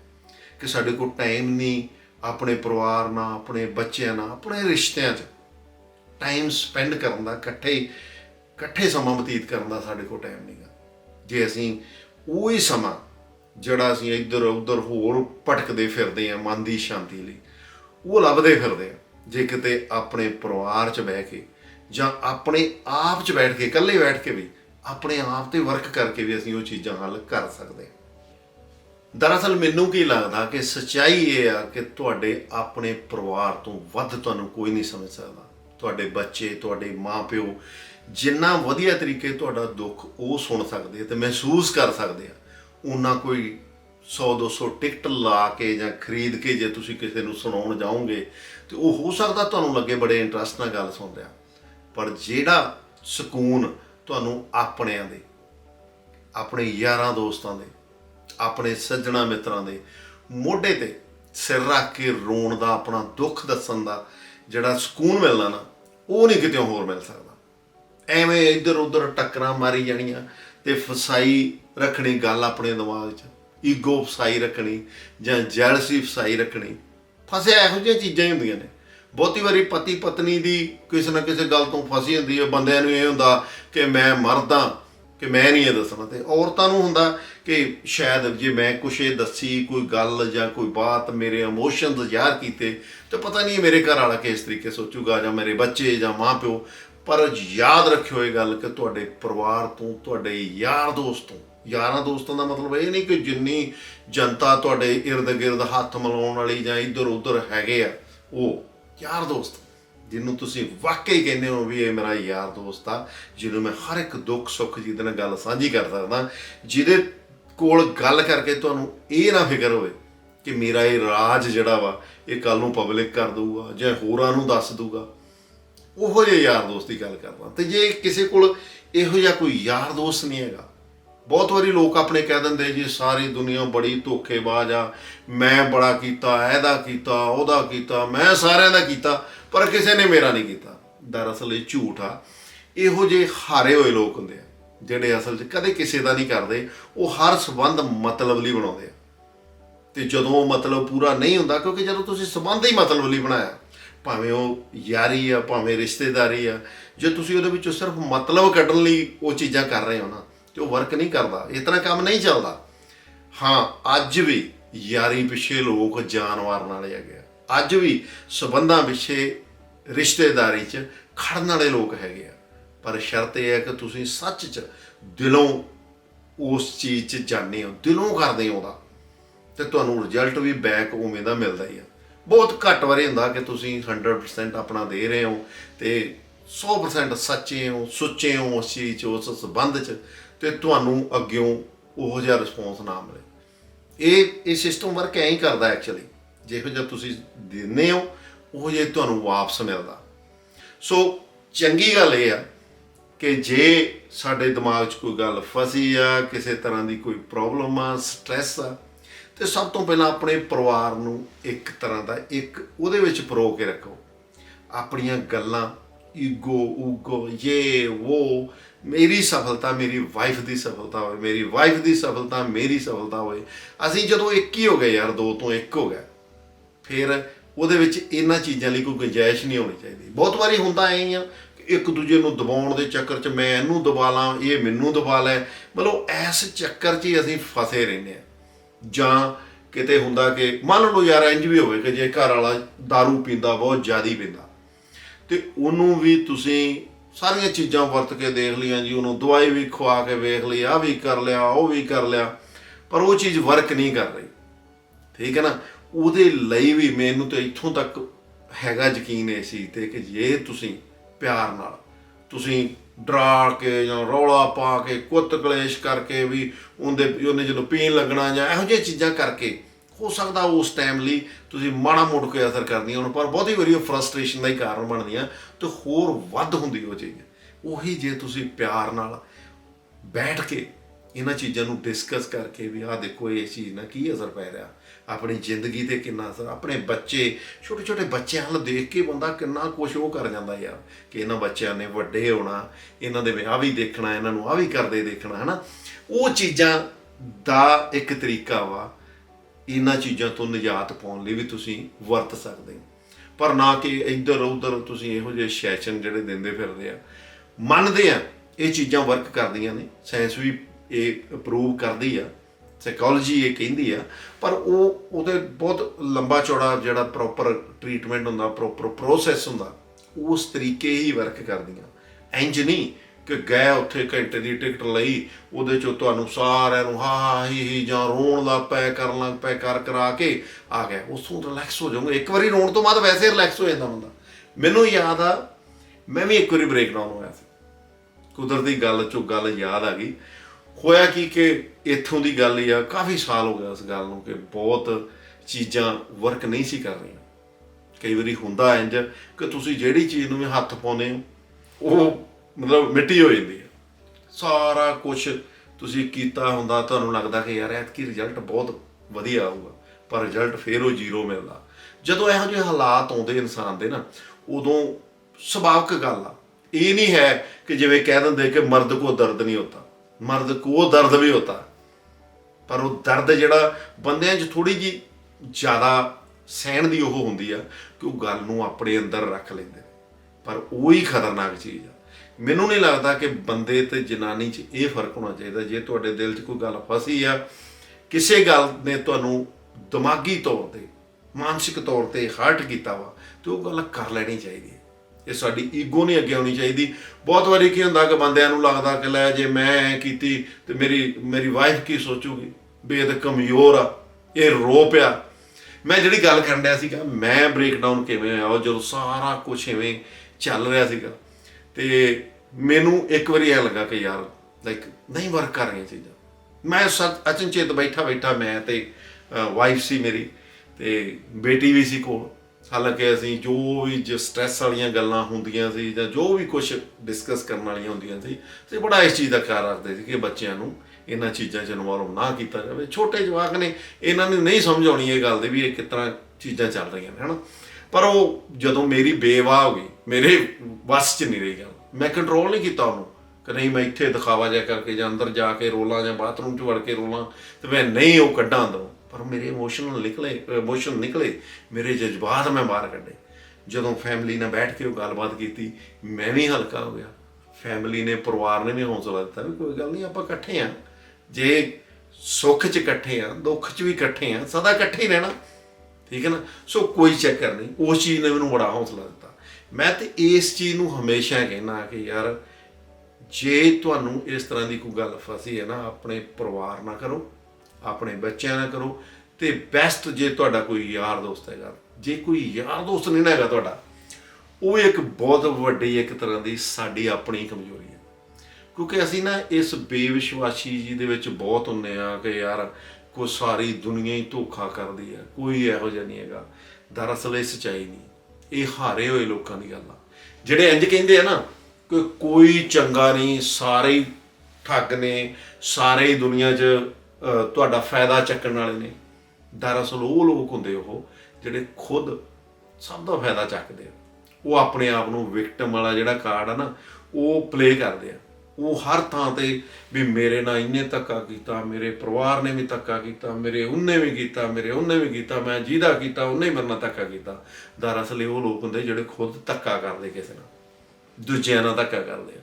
ਕਿ ਸਾਡੇ ਕੋਲ ਟਾਈਮ ਨਹੀਂ, ਆਪਣੇ ਪਰਿਵਾਰ ਨਾਲ, ਆਪਣੇ ਬੱਚਿਆਂ ਨਾਲ, ਆਪਣੇ ਰਿਸ਼ਤਿਆਂ 'ਚ ਟਾਈਮ ਸਪੈਂਡ ਕਰਨ ਦਾ, ਇਕੱਠੇ ਇਕੱਠੇ ਸਮਾਂ ਬਤੀਤ ਕਰਨ ਦਾ ਸਾਡੇ ਕੋਲ ਟਾਈਮ ਨਹੀਂਗਾ ਜੇ ਅਸੀਂ ਉਹੀ ਸਮਾਂ, ਜਿਹੜਾ ਅਸੀਂ ਇੱਧਰ ਉੱਧਰ ਹੋਰ ਭਟਕਦੇ ਫਿਰਦੇ ਆ ਮਨ ਦੀ ਸ਼ਾਂਤੀ ਲਈ, ਉਹ ਲੱਭਦੇ ਫਿਰਦੇ ਆ, ਜੇ ਕਿਤੇ ਆਪਣੇ ਪਰਿਵਾਰ 'ਚ ਬਹਿ ਕੇ ਜਾਂ ਆਪਣੇ ਆਪ 'ਚ ਬੈਠ ਕੇ, ਇਕੱਲੇ ਬੈਠ ਕੇ ਵੀ, ਆਪਣੇ ਆਪ ਤੇ ਵਰਕ ਕਰਕੇ ਵੀ ਅਸੀਂ ਉਹ ਚੀਜ਼ਾਂ ਹੱਲ ਕਰ ਸਕਦੇ ਹਾਂ ਦਰਅਸਲ ਮੈਨੂੰ ਕੀ ਲੱਗਦਾ ਕਿ ਸੱਚਾਈ ਇਹ ਆ ਕਿ ਤੁਹਾਡੇ ਆਪਣੇ ਪਰਿਵਾਰ ਤੋਂ ਵੱਧ ਤੁਹਾਨੂੰ ਕੋਈ ਨਹੀਂ ਸਮਝ ਸਕਦਾ। ਤੁਹਾਡੇ ਬੱਚੇ, ਤੁਹਾਡੇ ਮਾਪਿਓ ਜਿੰਨਾ ਵਧੀਆ ਤਰੀਕੇ ਤੁਹਾਡਾ ਦੁੱਖ ਉਹ ਸੁਣ ਸਕਦੇ ਆ ਤੇ ਮਹਿਸੂਸ ਕਰ ਸਕਦੇ ਆ। ਉਹਨਾਂ ਕੋਈ 100 200 ਟਿਕਟ ਲਾ ਕੇ ਜਾਂ ਖਰੀਦ ਕੇ ਜੇ ਤੁਸੀਂ ਕਿਸੇ ਨੂੰ ਸੁਣਾਉਣ ਜਾਓਗੇ ਤੇ ਉਹ ਹੋ ਸਕਦਾ ਤੁਹਾਨੂੰ ਲੱਗੇ ਬੜੇ ਇੰਟਰਸਟ ਨਾਲ ਗੱਲ ਸੁਣ ਰਿਹਾ ਪਰ ਜਿਹੜਾ ਸਕੂਨ ਤੁਹਾਨੂੰ ਆਪਣਿਆਂ ਦੇ, ਆਪਣੇ ਯਾਰਾਂ ਦੋਸਤਾਂ ਦੇ ਆਪਣੇ ਸੱਜਣਾ ਮਿੱਤਰਾਂ ਦੇ ਮੋਢੇ ਤੇ ਸਿਰ ਰੱਖ ਕੇ ਰੋਣ ਦਾ, ਆਪਣਾ ਦੁੱਖ ਦੱਸਣ ਦਾ ਜਿਹੜਾ ਸਕੂਨ ਮਿਲਣਾ ਨਾ, ਉਹ ਨਹੀਂ ਕਿਤੇ ਹੋਰ ਮਿਲ ਸਕਦਾ। ਐਵੇਂ ਇੱਧਰ ਉੱਧਰ ਟੱਕਰਾਂ ਮਾਰੀ ਜਾਣੀਆਂ ਤੇ ਫਸਾਈ ਰੱਖਣੀ ਗੱਲ ਆਪਣੇ ਦਿਮਾਗ 'ਚ। ਈਗੋ ਫਸਾਈ ਰੱਖਣੀ ਜਾਂ ਜੈਲਸੀ ਫਸਾਈ ਰੱਖਣੀ। ਫਸਿਆ ਇਹੋ ਜਿਹੀਆਂ ਚੀਜ਼ਾਂ ਹੀ ਹੁੰਦੀਆਂ ਨੇ। ਬਹੁਤੀ ਵਾਰੀ ਪਤੀ ਪਤਨੀ ਦੀ ਕਿਸੇ ਨਾ ਕਿਸੇ ਗੱਲ ਤੋਂ ਫਸੀ ਹੁੰਦੀ ਹੈ। ਬੰਦਿਆਂ ਨੂੰ ਇਹ ਹੁੰਦਾ ਕਿ ਮੈਂ ਮਰਦਾ ਕਿ ਮੈਂ ਨਹੀਂ ਇਹ ਦੱਸਣਾ। ਤੇ ਔਰਤਾਂ ਨੂੰ ਹੁੰਦਾ ਕਿ ਸ਼ਾਇਦ ਜੇ ਮੈਂ ਕੁਛ ਇਹ ਦੱਸੀ, ਕੋਈ ਗੱਲ ਜਾਂ ਕੋਈ ਬਾਤ ਮੇਰੇ ਇਮੋਸ਼ਨਸ ਜ਼ਾਹਰ ਕੀਤੇ, ਤੇ ਪਤਾ ਨਹੀਂ ਮੇਰੇ ਘਰ ਵਾਲਾ ਕਿਸ ਤਰੀਕੇ ਸੋਚੂਗਾ ਜਾਂ ਮੇਰੇ ਬੱਚੇ ਜਾਂ ਮਾਪਿਓ। ਪਰ ਯਾਦ ਰੱਖਿਓ ਇਹ ਗੱਲ ਕਿ ਤੁਹਾਡੇ ਪਰਿਵਾਰ ਤੋਂ, ਤੁਹਾਡੇ ਯਾਰ ਦੋਸਤ ਤੋਂ, ਯਾਰਾਂ ਦੋਸਤਾਂ ਦਾ ਮਤਲਬ ਇਹ ਨਹੀਂ ਕਿ ਜਿੰਨੀ ਜਨਤਾ ਤੁਹਾਡੇ ਇਰਦ ਗਿਰਦ ਹੱਥ ਮਿਲਾਉਣ ਵਾਲੀ ਜਾਂ ਇੱਧਰ ਉੱਧਰ ਹੈਗੇ ਆ, ਉਹ ਯਾਰ ਦੋਸਤ। ਜਿਹਨੂੰ ਤੁਸੀਂ ਵਾਕਈ ਕਹਿੰਦੇ ਹੋ ਵੀ ਇਹ ਮੇਰਾ ਯਾਰ ਦੋਸਤ ਆ, ਜਿਹਨੂੰ ਮੈਂ ਹਰ ਇੱਕ ਦੁੱਖ ਸੁੱਖ ਜਿਹਦੇ ਨਾਲ ਗੱਲ ਸਾਂਝੀ ਕਰ ਸਕਦਾ, ਜਿਹਦੇ ਕੋਲ ਗੱਲ ਕਰਕੇ ਤੁਹਾਨੂੰ ਇਹ ਨਾ ਫਿਕਰ ਹੋਵੇ ਕਿ ਮੇਰਾ ਇਹ ਰਾਜ ਜਿਹੜਾ ਵਾ, ਇਹ ਕੱਲ ਨੂੰ ਪਬਲਿਕ ਕਰ ਦਊਗਾ ਜਾਂ ਹੋਰਾਂ ਨੂੰ ਦੱਸ ਦਊਗਾ। ਉਹੋ ਜਿਹੇ ਯਾਰ ਦੋਸਤ ਦੀ ਗੱਲ ਕਰਦਾ। ਤੇ ਜੇ ਕਿਸੇ ਕੋਲ ਇਹੋ ਜਿਹਾ ਕੋਈ ਯਾਰ ਦੋਸਤ ਨਹੀਂ ਹੈਗਾ, ਬਹੁਤ ਵਾਰੀ ਲੋਕ ਆਪਣੇ ਕਹਿ ਦਿੰਦੇ ਜੀ, ਸਾਰੀ ਦੁਨੀਆ ਬੜੀ ਧੋਖੇਬਾਜ਼ ਆ, ਮੈਂ ਬੜਾ ਕੀਤਾ, ਇਹਦਾ ਕੀਤਾ, ਉਹਦਾ ਕੀਤਾ, ਮੈਂ ਸਾਰਿਆਂ ਦਾ ਕੀਤਾ। ਪਰ ਕਿਸੇ ਨੇ ਮੇਰਾ ਨਹੀਂ ਕੀਤਾ। ਦਰਅਸਲ ਇਹ ਝੂਠ ਆ। ਇਹੋ ਜਿਹੇ ਹਾਰੇ ਹੋਏ ਲੋਕ ਹੁੰਦੇ ਆ, ਜਿਹੜੇ ਅਸਲ 'ਚ ਕਦੇ ਕਿਸੇ ਦਾ ਨਹੀਂ ਕਰਦੇ। ਉਹ ਹਰ ਸਬੰਧ ਮਤਲਬ ਲਈ ਬਣਾਉਂਦੇ ਆ। ਤੇ ਜਦੋਂ ਉਹ ਮਤਲਬ ਪੂਰਾ ਨਹੀਂ ਹੁੰਦਾ, ਕਿਉਂਕਿ ਜਦੋਂ ਤੁਸੀਂ ਸਬੰਧ ਹੀ ਮਤਲਬ ਲਈ ਬਣਾਇਆ, ਭਾਵੇਂ ਉਹ ਯਾਰੀ ਆ, ਭਾਵੇਂ ਰਿਸ਼ਤੇਦਾਰੀ ਆ, ਜੇ ਤੁਸੀਂ ਉਹਦੇ ਵਿੱਚੋਂ ਸਿਰਫ ਮਤਲਬ ਕੱਢਣ ਲਈ ਉਹ ਚੀਜ਼ਾਂ ਕਰ ਰਹੇ ਹੋ ਨਾ, ਤੇ ਉਹ ਵਰਕ ਨਹੀਂ ਕਰਦਾ। ਇਸ ਤਰ੍ਹਾਂ ਕੰਮ ਨਹੀਂ ਚੱਲਦਾ। ਹਾਂ, ਅੱਜ ਵੀ ਯਾਰੀ ਪਿੱਛੇ ਲੋਕ ਜਾਨ ਨਾਲ ਵਾਲੇ ਹੈਗੇ ਆ। ਅੱਜ ਵੀ ਸਬੰਧਾਂ ਪਿੱਛੇ ਰਿਸ਼ਤੇਦਾਰੀ 'ਚ ਖੜਨ ਵਾਲੇ ਲੋਕ ਹੈਗੇ ਆ। ਪਰ ਸ਼ਰਤ ਇਹ ਹੈ ਕਿ ਤੁਸੀਂ ਸੱਚ 'ਚ ਦਿਲੋਂ ਉਸ ਚੀਜ਼ 'ਚ ਜਾਣੇ ਹੋ, ਦਿਲੋਂ ਕਰਦੇ ਹੋ ਉਹਦਾ। ਤੇ ਤੁਹਾਨੂੰ ਰਿਜ਼ਲਟ ਵੀ ਬੈਕ ਉਵੇਂ ਦਾ ਮਿਲਦਾ ਹੀ ਆ। ਬਹੁਤ ਘੱਟ ਵਾਰੀ ਹੁੰਦਾ ਕਿ ਤੁਸੀਂ 100% ਆਪਣਾ ਦੇ ਰਹੇ ਹੋ ਤੇ 100% ਸੱਚੇ ਹੋ, ਸੁੱਚੇ ਹੋ ਉਸ ਚੀਜ਼ 'ਚ, ਉਸ ਸੰਬੰਧ 'ਚ ਤੇ ਤੁਹਾਨੂੰ ਅੱਗਿਓਂ ਉਹੋ ਜਿਹਾ ਰਿਸਪੌਂਸ ਨਾ ਮਿਲੇ। ਇਹ ਇਹ ਸਿਸਟਮ ਵਰਕ ਐਂ ਹੀ ਕਰਦਾ ਐਕਚੁਅਲੀ ਜਿਹੋ ਜਿਹਾ ਤੁਸੀਂ ਦਿੰਦੇ ਹੋ, ਉਹ ਜੇ ਤੁਹਾਨੂੰ ਵਾਪਸ ਮਿਲਦਾ। ਸੋ ਚੰਗੀ ਗੱਲ ਇਹ ਆ ਕਿ ਜੇ ਸਾਡੇ ਦਿਮਾਗ 'ਚ ਕੋਈ ਗੱਲ ਫਸੀ ਆ, ਕਿਸੇ ਤਰ੍ਹਾਂ ਦੀ ਕੋਈ ਪ੍ਰੋਬਲਮ ਆ ਸਟ੍ਰੈਸ ਆ, ਤੇ ਸਭ ਤੋਂ ਪਹਿਲਾਂ ਆਪਣੇ ਪਰਿਵਾਰ ਨੂੰ ਇੱਕ ਤਰ੍ਹਾਂ ਦਾ ਇੱਕ ਉਹਦੇ ਵਿੱਚ ਪਰੋ ਕੇ ਰੱਖੋ। ਆਪਣੀਆਂ ਗੱਲਾਂ ਈਗੋ ਊਗੋ ਇਹ ਉਹ ਮੇਰੀ ਸਫਲਤਾ ਮੇਰੀ ਵਾਈਫ ਦੀ ਸਫਲਤਾ ਹੋਵੇ, ਮੇਰੀ ਵਾਈਫ ਦੀ ਸਫਲਤਾ ਮੇਰੀ ਸਫਲਤਾ ਹੋਵੇ। ਅਸੀਂ ਜਦੋਂ ਇੱਕ ਹੀ ਹੋ ਗਏ ਯਾਰ, ਦੋ ਤੋਂ ਇੱਕ ਹੋ ਗਏ। ਫਿਰ ਉਹਦੇ ਵਿੱਚ ਇਹਨਾਂ ਚੀਜ਼ਾਂ ਲਈ ਕੋਈ ਗੁੰਜਾਇਸ਼ ਨਹੀਂ ਹੋਣੀ ਚਾਹੀਦੀ। ਬਹੁਤ ਵਾਰੀ ਹੁੰਦਾ ਐਂ ਹੀ ਆ ਇੱਕ ਦੂਜੇ ਨੂੰ ਦਬਾਉਣ ਦੇ ਚੱਕਰ 'ਚ ਮੈਂ ਇਹਨੂੰ ਦਬਾ ਲਾਂ, ਇਹ ਮੈਨੂੰ ਦਬਾ ਲੈ। ਮਤਲਬ ਐਸ ਚੱਕਰ 'ਚ ਹੀ ਅਸੀਂ ਫਸੇ ਰਹਿੰਦੇ ਆ ਜਾਂ ਕਿਤੇ ਹੁੰਦਾ ਕਿ ਮੰਨ ਲਓ ਯਾਰ ਇੰਜ ਵੀ ਹੋਵੇ ਕਿ ਜੇ ਘਰ ਵਾਲਾ दारू ਪੀਂਦਾ, ਬਹੁਤ ਜ਼ਿਆਦੀ ਪੀਂਦਾ। ਤੇ ਉਹਨੂੰ ਵੀ ਤੁਸੀਂ ਸਾਰੀਆਂ ਚੀਜ਼ਾਂ ਵਰਤ ਕੇ ਦੇਖ ਲਈਆਂ ਜੀ, ਉਹਨੂੰ ਦਵਾਈ ਵੀ ਖਵਾ ਕੇ ਵੇਖ ਲਈ ਆ ਵੀ ਕਰ ਲਿਆ, ਉਹ ਵੀ ਕਰ ਲਿਆ। ਪਰ ਉਹ ਚੀਜ਼ ਵਰਕ ਨਹੀਂ ਕਰ ਰਹੀ। ਠੀਕ ਹੈ ਨਾ? ਉਹਦੇ ਲਈ ਵੀ ਮੈਨੂੰ ਤਾਂ ਇੱਥੋਂ ਤੱਕ ਹੈਗਾ ਯਕੀਨ ਇਹ ਚੀਜ਼ ਤੇ ਕਿ ਜੇ ਤੁਸੀਂ ਪਿਆਰ ਨਾਲ, ਤੁਸੀਂ ਡਰਾ ਕੇ ਜਾਂ ਰੌਲਾ ਪਾ ਕੇ, ਕੁੱਤ ਕਲੇਸ਼ ਕਰਕੇ ਵੀ ਉਹਦੇ, ਉਹਨੇ ਜਦੋਂ ਪੀਣ ਲੱਗਣਾ ਜਾਂ ਇਹੋ ਜਿਹੀਆਂ ਚੀਜ਼ਾਂ ਕਰਕੇ, ਹੋ ਸਕਦਾ ਉਸ ਟਾਈਮ ਲਈ ਤੁਸੀਂ ਮਾੜਾ ਮੋੜ ਕੇ ਅਸਰ ਕਰਦੀਆਂ ਹੁਣ, ਪਰ ਬਹੁਤੀ ਵਾਰੀ ਉਹ ਫਰਸਟ੍ਰੇਸ਼ਨ ਦਾ ਹੀ ਕਾਰਨ ਬਣਦੀਆਂ ਤੇ ਹੋਰ ਵੱਧ ਹੁੰਦੀ ਉਹ ਚੀਜ਼। ਉਹੀ ਜੇ ਤੁਸੀਂ ਪਿਆਰ ਨਾਲ ਬੈਠ ਕੇ ਇਹਨਾਂ ਚੀਜ਼ਾਂ ਨੂੰ ਡਿਸਕਸ ਕਰਕੇ ਵੀ ਆਹ ਦੇਖੋ ਇਹ ਚੀਜ਼ ਨਾਲ ਕੀ ਅਸਰ ਪੈ ਰਿਹਾ। ਆਪਣੀ ਜ਼ਿੰਦਗੀ ਤੇ ਕਿੰਨਾ ਅਸਰ, ਆਪਣੇ ਬੱਚੇ ਛੋਟੇ ਛੋਟੇ ਬੱਚਿਆਂ ਵੱਲ ਦੇਖ ਕੇ ਬੰਦਾ ਕਿੰਨਾ ਕੁਝ ਉਹ ਕਰ ਜਾਂਦਾ ਯਾਰ ਕਿ ਇਹਨਾਂ ਬੱਚਿਆਂ ਨੇ ਵੱਡੇ ਹੋਣਾ, ਇਹਨਾਂ ਦੇ ਵਿਆਹ ਵੀ ਦੇਖਣਾ, ਇਹਨਾਂ ਨੂੰ ਆ ਵੀ ਕਰਦੇ ਦੇਖਣਾ, ਹਨਾ? ਉਹ ਚੀਜ਼ਾਂ ਦਾ ਇੱਕ ਤਰੀਕਾ ਵਾ, ਇਹਨਾਂ ਚੀਜ਼ਾਂ ਤੋਂ ਨਿਜਾਤ ਪਾਉਣ ਲਈ ਵੀ ਤੁਸੀਂ ਵਰਤ ਸਕਦੇ ਹੋ। ਪਰ ਨਾ ਕਿ ਇੱਧਰ ਉੱਧਰ ਤੁਸੀਂ ਇਹੋ ਜਿਹੇ ਸੈਸ਼ਨ ਜਿਹੜੇ ਦਿੰਦੇ ਫਿਰਦੇ ਆ। ਮੰਨਦੇ ਆ, ਇਹ ਚੀਜ਼ਾਂ ਵਰਕ ਕਰਦੀਆਂ ਨੇ ਸਾਇੰਸ ਵੀ ਇਹ ਅਪਰੂਵ ਕਰਦੀ ਆ ਸਾਈਕੋਲੋਜੀ ਇਹ ਕਹਿੰਦੀ ਆ, ਪਰ ਉਹ ਉਹਦੇ ਬਹੁਤ ਲੰਬਾ ਚੌੜਾ ਜਿਹੜਾ ਪ੍ਰੋਪਰ ਟ੍ਰੀਟਮੈਂਟ ਹੁੰਦਾ ਪ੍ਰੋਪਰ ਪ੍ਰੋਸੈਸ ਹੁੰਦਾ, ਉਸ ਤਰੀਕੇ ਹੀ ਵਰਕ ਕਰਦੀਆਂ। ਇੰਜ ਨਹੀਂ ਕਿ ਗਏ ਉੱਥੇ ਘੰਟੇ ਦੀ ਟਿਕਟ ਲਈ, ਉਹਦੇ ਚੋਂ ਤੁਹਾਨੂੰ ਸਾਰਿਆਂ ਨੂੰ ਹਾ ਹਾ ਹੀ ਹੀ ਜਾਂ ਰੋਣ ਲੱਗ ਪਏ, ਕਰਨ ਲੱਗ ਪਏ, ਕਰ ਕਰਾ ਕੇ ਆ ਗਿਆ। ਉਸ ਤੋਂ ਰਿਲੈਕਸ ਹੋ ਜਾਓਗੇ। ਇੱਕ ਵਾਰੀ ਰੋਣ ਤੋਂ ਬਾਅਦ ਵੈਸੇ ਰਿਲੈਕਸ ਹੋ ਜਾਂਦਾ ਬੰਦਾ। ਮੈਨੂੰ ਯਾਦ ਆ, ਮੈਂ ਵੀ ਇੱਕ ਵਾਰੀ ਬ੍ਰੇਕਡਾਊਨ ਹੋਇਆ ਸੀ। ਕੁਦਰਤੀ ਗੱਲ ਚੋਂ ਗੱਲ ਯਾਦ ਆ ਗਈ। ਹੋਇਆ ਕੀ ਕਿ ਇੱਥੋਂ ਦੀ ਗੱਲ ਹੀ ਆ, ਕਾਫੀ ਸਾਲ ਹੋ ਗਿਆ ਇਸ ਗੱਲ ਨੂੰ ਕਿ ਬਹੁਤ ਚੀਜ਼ਾਂ ਵਰਕ ਨਹੀਂ ਸੀ ਕਰ ਰਹੀਆਂ। ਕਈ ਵਾਰੀ ਹੁੰਦਾ ਇੰਜ ਕਿ ਤੁਸੀਂ ਜਿਹੜੀ ਚੀਜ਼ ਨੂੰ ਵੀ ਹੱਥ ਪਾਉਂਦੇ ਹੋ, ਉਹ ਮਤਲਬ ਮਿੱਟੀ ਹੋ ਜਾਂਦੀ ਹੈ ਸਾਰਾ ਕੁਝ ਤੁਸੀਂ ਕੀਤਾ ਹੁੰਦਾ, ਤੁਹਾਨੂੰ ਲੱਗਦਾ ਕਿ ਯਾਰ ਐਤਕੀ ਰਿਜ਼ਲਟ ਬਹੁਤ ਵਧੀਆ ਆਊਗਾ ਪਰ ਰਿਜ਼ਲਟ ਫੇਰ ਉਹ ਜ਼ੀਰੋ ਮਿਲਦਾ। ਜਦੋਂ ਇਹੋ ਜਿਹੇ ਹਾਲਾਤ ਆਉਂਦੇ ਇਨਸਾਨ ਦੇ ਨਾ, ਉਦੋਂ ਸੁਭਾਵਿਕ ਗੱਲ ਆ। ਇਹ ਨਹੀਂ ਹੈ ਕਿ ਜਿਵੇਂ ਕਹਿ ਦਿੰਦੇ ਕਿ ਮਰਦ ਕੋ ਦਰਦ ਨਹੀਂ ਹੁੰਦਾ। ਮਰਦ ਕੋ ਦਰਦ ਵੀ ਹੁੰਦਾ ਪਰ ਉਹ ਦਰਦ ਜਿਹੜਾ ਬੰਦਿਆਂ 'ਚ ਥੋੜੀ ਜੀ ਜ਼ਿਆਦਾ ਸਹਿਣ ਦੀ ਉਹ ਹੁੰਦੀ ਆ ਕਿ ਉਹ ਗੱਲ ਨੂੰ ਆਪਣੇ ਅੰਦਰ ਰੱਖ ਲੈਂਦੇ ਪਰ ਉਹ ਹੀ ਖਤਰਨਾਕ ਚੀਜ਼ ਆ। ਮੈਨੂੰ ਨਹੀਂ ਲੱਗਦਾ ਕਿ ਬੰਦੇ ਤੇ ਜਨਾਨੀ 'ਚ ਇਹ ਫ਼ਰਕ ਹੋਣਾ ਚਾਹੀਦਾ। ਜੇ ਤੁਹਾਡੇ ਦਿਲ 'ਚ ਕੋਈ ਗੱਲ ਫਸੀ ਆ, ਕਿਸੇ ਗੱਲ ਨੇ ਤੁਹਾਨੂੰ ਦਿਮਾਗੀ ਤੌਰ ਤੇ, ਮਾਨਸਿਕ ਤੌਰ ਤੇ ਹਰਟ ਕੀਤਾ ਵਾ, ਤੇ ਉਹ ਗੱਲ ਕਰ ਲੈਣੀ ਚਾਹੀਦੀ ਹੈ ਇਹ ਸਾਡੀ ਈਗੋ ਨਹੀਂ ਅੱਗੇ ਆਉਣੀ ਚਾਹੀਦੀ। ਬਹੁਤ ਵਾਰੀ ਕੀ ਹੁੰਦਾ ਕਿ ਬੰਦਿਆਂ ਨੂੰ ਲੱਗਦਾ ਕਿ ਲੈ ਜੇ ਮੈਂ ਐ ਕੀਤੀ ਤੇ ਮੇਰੀ ਮੇਰੀ ਵਾਈਫ ਕੀ ਸੋਚੂਗੀ? ਬੇਦ ਕਮਜ਼ੋਰ ਆ, ਇਹ ਰੋ ਪਿਆ। ਮੈਂ ਜਿਹੜੀ ਗੱਲ ਕਰਨ ਡਿਆ ਸੀਗਾ, ਮੈਂ ਬ੍ਰੇਕਡਾਊਨ ਕਿਵੇਂ ਹੋਇਆ ਉਹ ਜਦੋਂ ਸਾਰਾ ਕੁਝ ਐਵੇਂ ਚੱਲ ਰਿਹਾ ਸੀਗਾ। ਤੇ ਮੈਨੂੰ ਇੱਕ ਵਾਰੀ ਐ ਲੱਗਾ ਕਿ ਯਾਰ ਲਾਈਕ ਨਹੀਂ ਵਰਕ ਕਰ ਰਹੀਆਂ ਚੀਜ਼ਾਂ। ਮੈਂ ਸੱਚ ਅਚਨਚੇਤ ਬੈਠਾ ਬੈਠਾ ਮੈਂ ਤੇ ਵਾਈਫ ਸੀ ਮੇਰੀ ਤੇ ਬੇਟੀ ਵੀ ਸੀ ਕੋਲ। ਹਾਲਾਂਕਿ ਅਸੀਂ ਜੋ ਵੀ ਜੋ ਸਟ੍ਰੈਸ ਵਾਲੀਆਂ ਗੱਲਾਂ ਹੁੰਦੀਆਂ ਸੀ ਜਾਂ ਜੋ ਵੀ ਕੁਝ ਡਿਸਕਸ ਕਰਨ ਵਾਲੀਆਂ ਹੁੰਦੀਆਂ ਸੀ ਤੇ ਬੜਾ ਇਸ ਚੀਜ਼ ਦਾ ਖਿਆਲ ਰੱਖਦੇ ਸੀ ਕਿ ਬੱਚਿਆਂ ਨੂੰ ਇਹਨਾਂ ਚੀਜ਼ਾਂ 'ਚ ਇਨਵੋਲਵ ਨਾ ਕੀਤਾ ਜਾਵੇ। ਛੋਟੇ ਜਵਾਕ ਨੇ, ਇਹਨਾਂ ਨੂੰ ਨਹੀਂ ਸਮਝ ਆਉਣੀ ਇਹ ਗੱਲ ਦੀ ਵੀ ਇਹ ਕਿਸ ਤਰ੍ਹਾਂ ਚੀਜ਼ਾਂ ਚੱਲ ਰਹੀਆਂ ਨੇ, ਹਨਾ? ਪਰ ਉਹ ਜਦੋਂ ਮੇਰੀ ਬੇਵਾਹ ਹੋ ਗਈ, ਮੇਰੇ ਵੱਸ 'ਚ ਨਹੀਂ ਰਹੀ ਗੱਲ। ਮੈਂ ਕੰਟਰੋਲ ਨਹੀਂ ਕੀਤਾ ਉਹਨੂੰ ਕਿ ਨਹੀਂ ਮੈਂ ਇੱਥੇ ਦਿਖਾਵਾ ਜਿਹਾ ਕਰਕੇ ਜਾਂ ਅੰਦਰ ਜਾ ਕੇ ਰੋਲਾਂ ਜਾਂ ਬਾਥਰੂਮ 'ਚ ਵੜ ਕੇ ਰੋਲਾਂ ਤੇ ਮੈਂ ਨਹੀਂ ਉਹ ਕੱਢਾਂ ਅੰਦਰੋਂ। ਪਰ ਮੇਰੇ ਇਮੋਸ਼ਨਲ ਨਿਕਲੇ ਇਮੋਸ਼ਨ ਨਿਕਲੇ, ਮੇਰੇ ਜਜ਼ਬਾਤ ਮੈਂ ਬਾਹਰ ਕੱਢੇ। ਜਦੋਂ ਫੈਮਿਲੀ ਨਾਲ ਬੈਠ ਕੇ ਉਹ ਗੱਲਬਾਤ ਕੀਤੀ, ਮੈਂ ਵੀ ਹਲਕਾ ਹੋ ਗਿਆ। ਫੈਮਿਲੀ ਨੇ, ਪਰਿਵਾਰ ਨੇ ਵੀ ਹੌਸਲਾ ਦਿੱਤਾ ਵੀ ਕੋਈ ਗੱਲ ਨਹੀਂ, ਆਪਾਂ ਇਕੱਠੇ ਆ। ਜੇ ਸੁੱਖ 'ਚ ਇਕੱਠੇ ਆ, ਦੁੱਖ 'ਚ ਵੀ ਇਕੱਠੇ ਆ, ਸਦਾ ਇਕੱਠੇ ਹੀ ਰਹਿਣਾ। ਠੀਕ ਹੈ ਨਾ? ਸੋ ਕੋਈ ਚੱਕਰ ਨਹੀਂ, ਉਸ ਚੀਜ਼ ਨੇ ਮੈਨੂੰ ਬੜਾ ਹੌਸਲਾ ਦਿੱਤਾ। ਮੈਂ ਤੇ ਇਸ ਚੀਜ਼ ਨੂੰ ਹਮੇਸ਼ਾ ਕਹਿਣਾ ਕਿ ਯਾਰ, ਜੇ ਤੁਹਾਨੂੰ ਇਸ ਤਰ੍ਹਾਂ ਦੀ ਕੋਈ ਗੱਲ ਫਸੀ ਹੈ ਨਾ, ਆਪਣੇ ਪਰਿਵਾਰ ਨਾਲ ਕਰੋ। ਆਪਣੇ ਬੱਚਿਆਂ ਨਾਲ ਕਰੋ ਤੇ ਬੈਸਟ ਜੇ ਤੁਹਾਡਾ ਕੋਈ ਯਾਰ ਦੋਸਤ ਹੈਗਾ, ਜੇ ਕੋਈ ਯਾਰ ਦੋਸਤ ਨਹੀਂ ਨਾ ਹੈਗਾ ਤੁਹਾਡਾ, ਉਹ ਇੱਕ ਬਹੁਤ ਵੱਡੀ ਇੱਕ ਤਰ੍ਹਾਂ ਦੀ ਸਾਡੀ ਆਪਣੀ ਕਮਜ਼ੋਰੀ ਹੈ। ਕਿਉਂਕਿ ਅਸੀਂ ਨਾ ਇਸ ਬੇਵਿਸ਼ਵਾਸੀ ਜੀ ਦੇ ਵਿੱਚ ਬਹੁਤ ਹੁੰਨੇ ਆ ਕਿ ਯਾਰ ਕੋਈ ਸਾਰੀ ਦੁਨੀਆ ਹੀ ਧੋਖਾ ਕਰਦੀ ਹੈ, ਕੋਈ ਇਹੋ ਜਿਹਾ ਨਹੀਂ ਹੈਗਾ। ਦਰਅਸਲ ਇਹ ਸੱਚਾਈ ਨਹੀਂ, ਇਹ ਹਾਰੇ ਹੋਏ ਲੋਕਾਂ ਦੀ ਗੱਲ ਆ। ਜਿਹੜੇ ਇੰਜ ਕਹਿੰਦੇ ਆ ਨਾ ਕਿ ਕੋਈ ਚੰਗਾ ਨਹੀਂ, ਸਾਰੇ ਠੱਗ ਨੇ, ਸਾਰੇ ਹੀ ਦੁਨੀਆ 'ਚ ਤੁਹਾਡਾ ਫਾਇਦਾ ਚੱਕਣ ਵਾਲੇ ਨੇ। ਦਰਅਸਲ ਉਹ ਲੋਕ ਹੁੰਦੇ ਉਹ ਜਿਹੜੇ ਖੁਦ ਸਭ ਦਾ ਫਾਇਦਾ ਚੱਕਦੇ ਆ। ਉਹ ਆਪਣੇ ਆਪ ਨੂੰ ਵਿਕਟਮ ਵਾਲਾ ਜਿਹੜਾ ਕਾਰਡ ਆ ਨਾ, ਉਹ ਪਲੇ ਕਰਦੇ ਆ। ਉਹ ਹਰ ਥਾਂ ਤੇ ਵੀ ਮੇਰੇ ਨਾਲ ਇੰਨੇ ਧੱਕਾ ਕੀਤਾ, ਮੇਰੇ ਪਰਿਵਾਰ ਨੇ ਵੀ ਧੱਕਾ ਕੀਤਾ, ਮੇਰੇ ਉਹਨੇ ਵੀ ਕੀਤਾ, ਮੇਰੇ ਉਹਨੇ ਵੀ ਕੀਤਾ, ਮੈਂ ਜਿਹਦਾ ਕੀਤਾ, ਉਹਨੇ ਹੀ ਮੇਰੇ ਨਾਲ ਧੱਕਾ ਕੀਤਾ। ਦਰਅਸਲ ਇਹ ਉਹ ਲੋਕ ਹੁੰਦੇ ਜਿਹੜੇ ਖੁਦ ਧੱਕਾ ਕਰਦੇ ਕਿਸੇ ਨਾਲ। ਦੂਜਿਆਂ ਨਾਲ ਧੱਕਾ ਕਰਦੇ ਆ।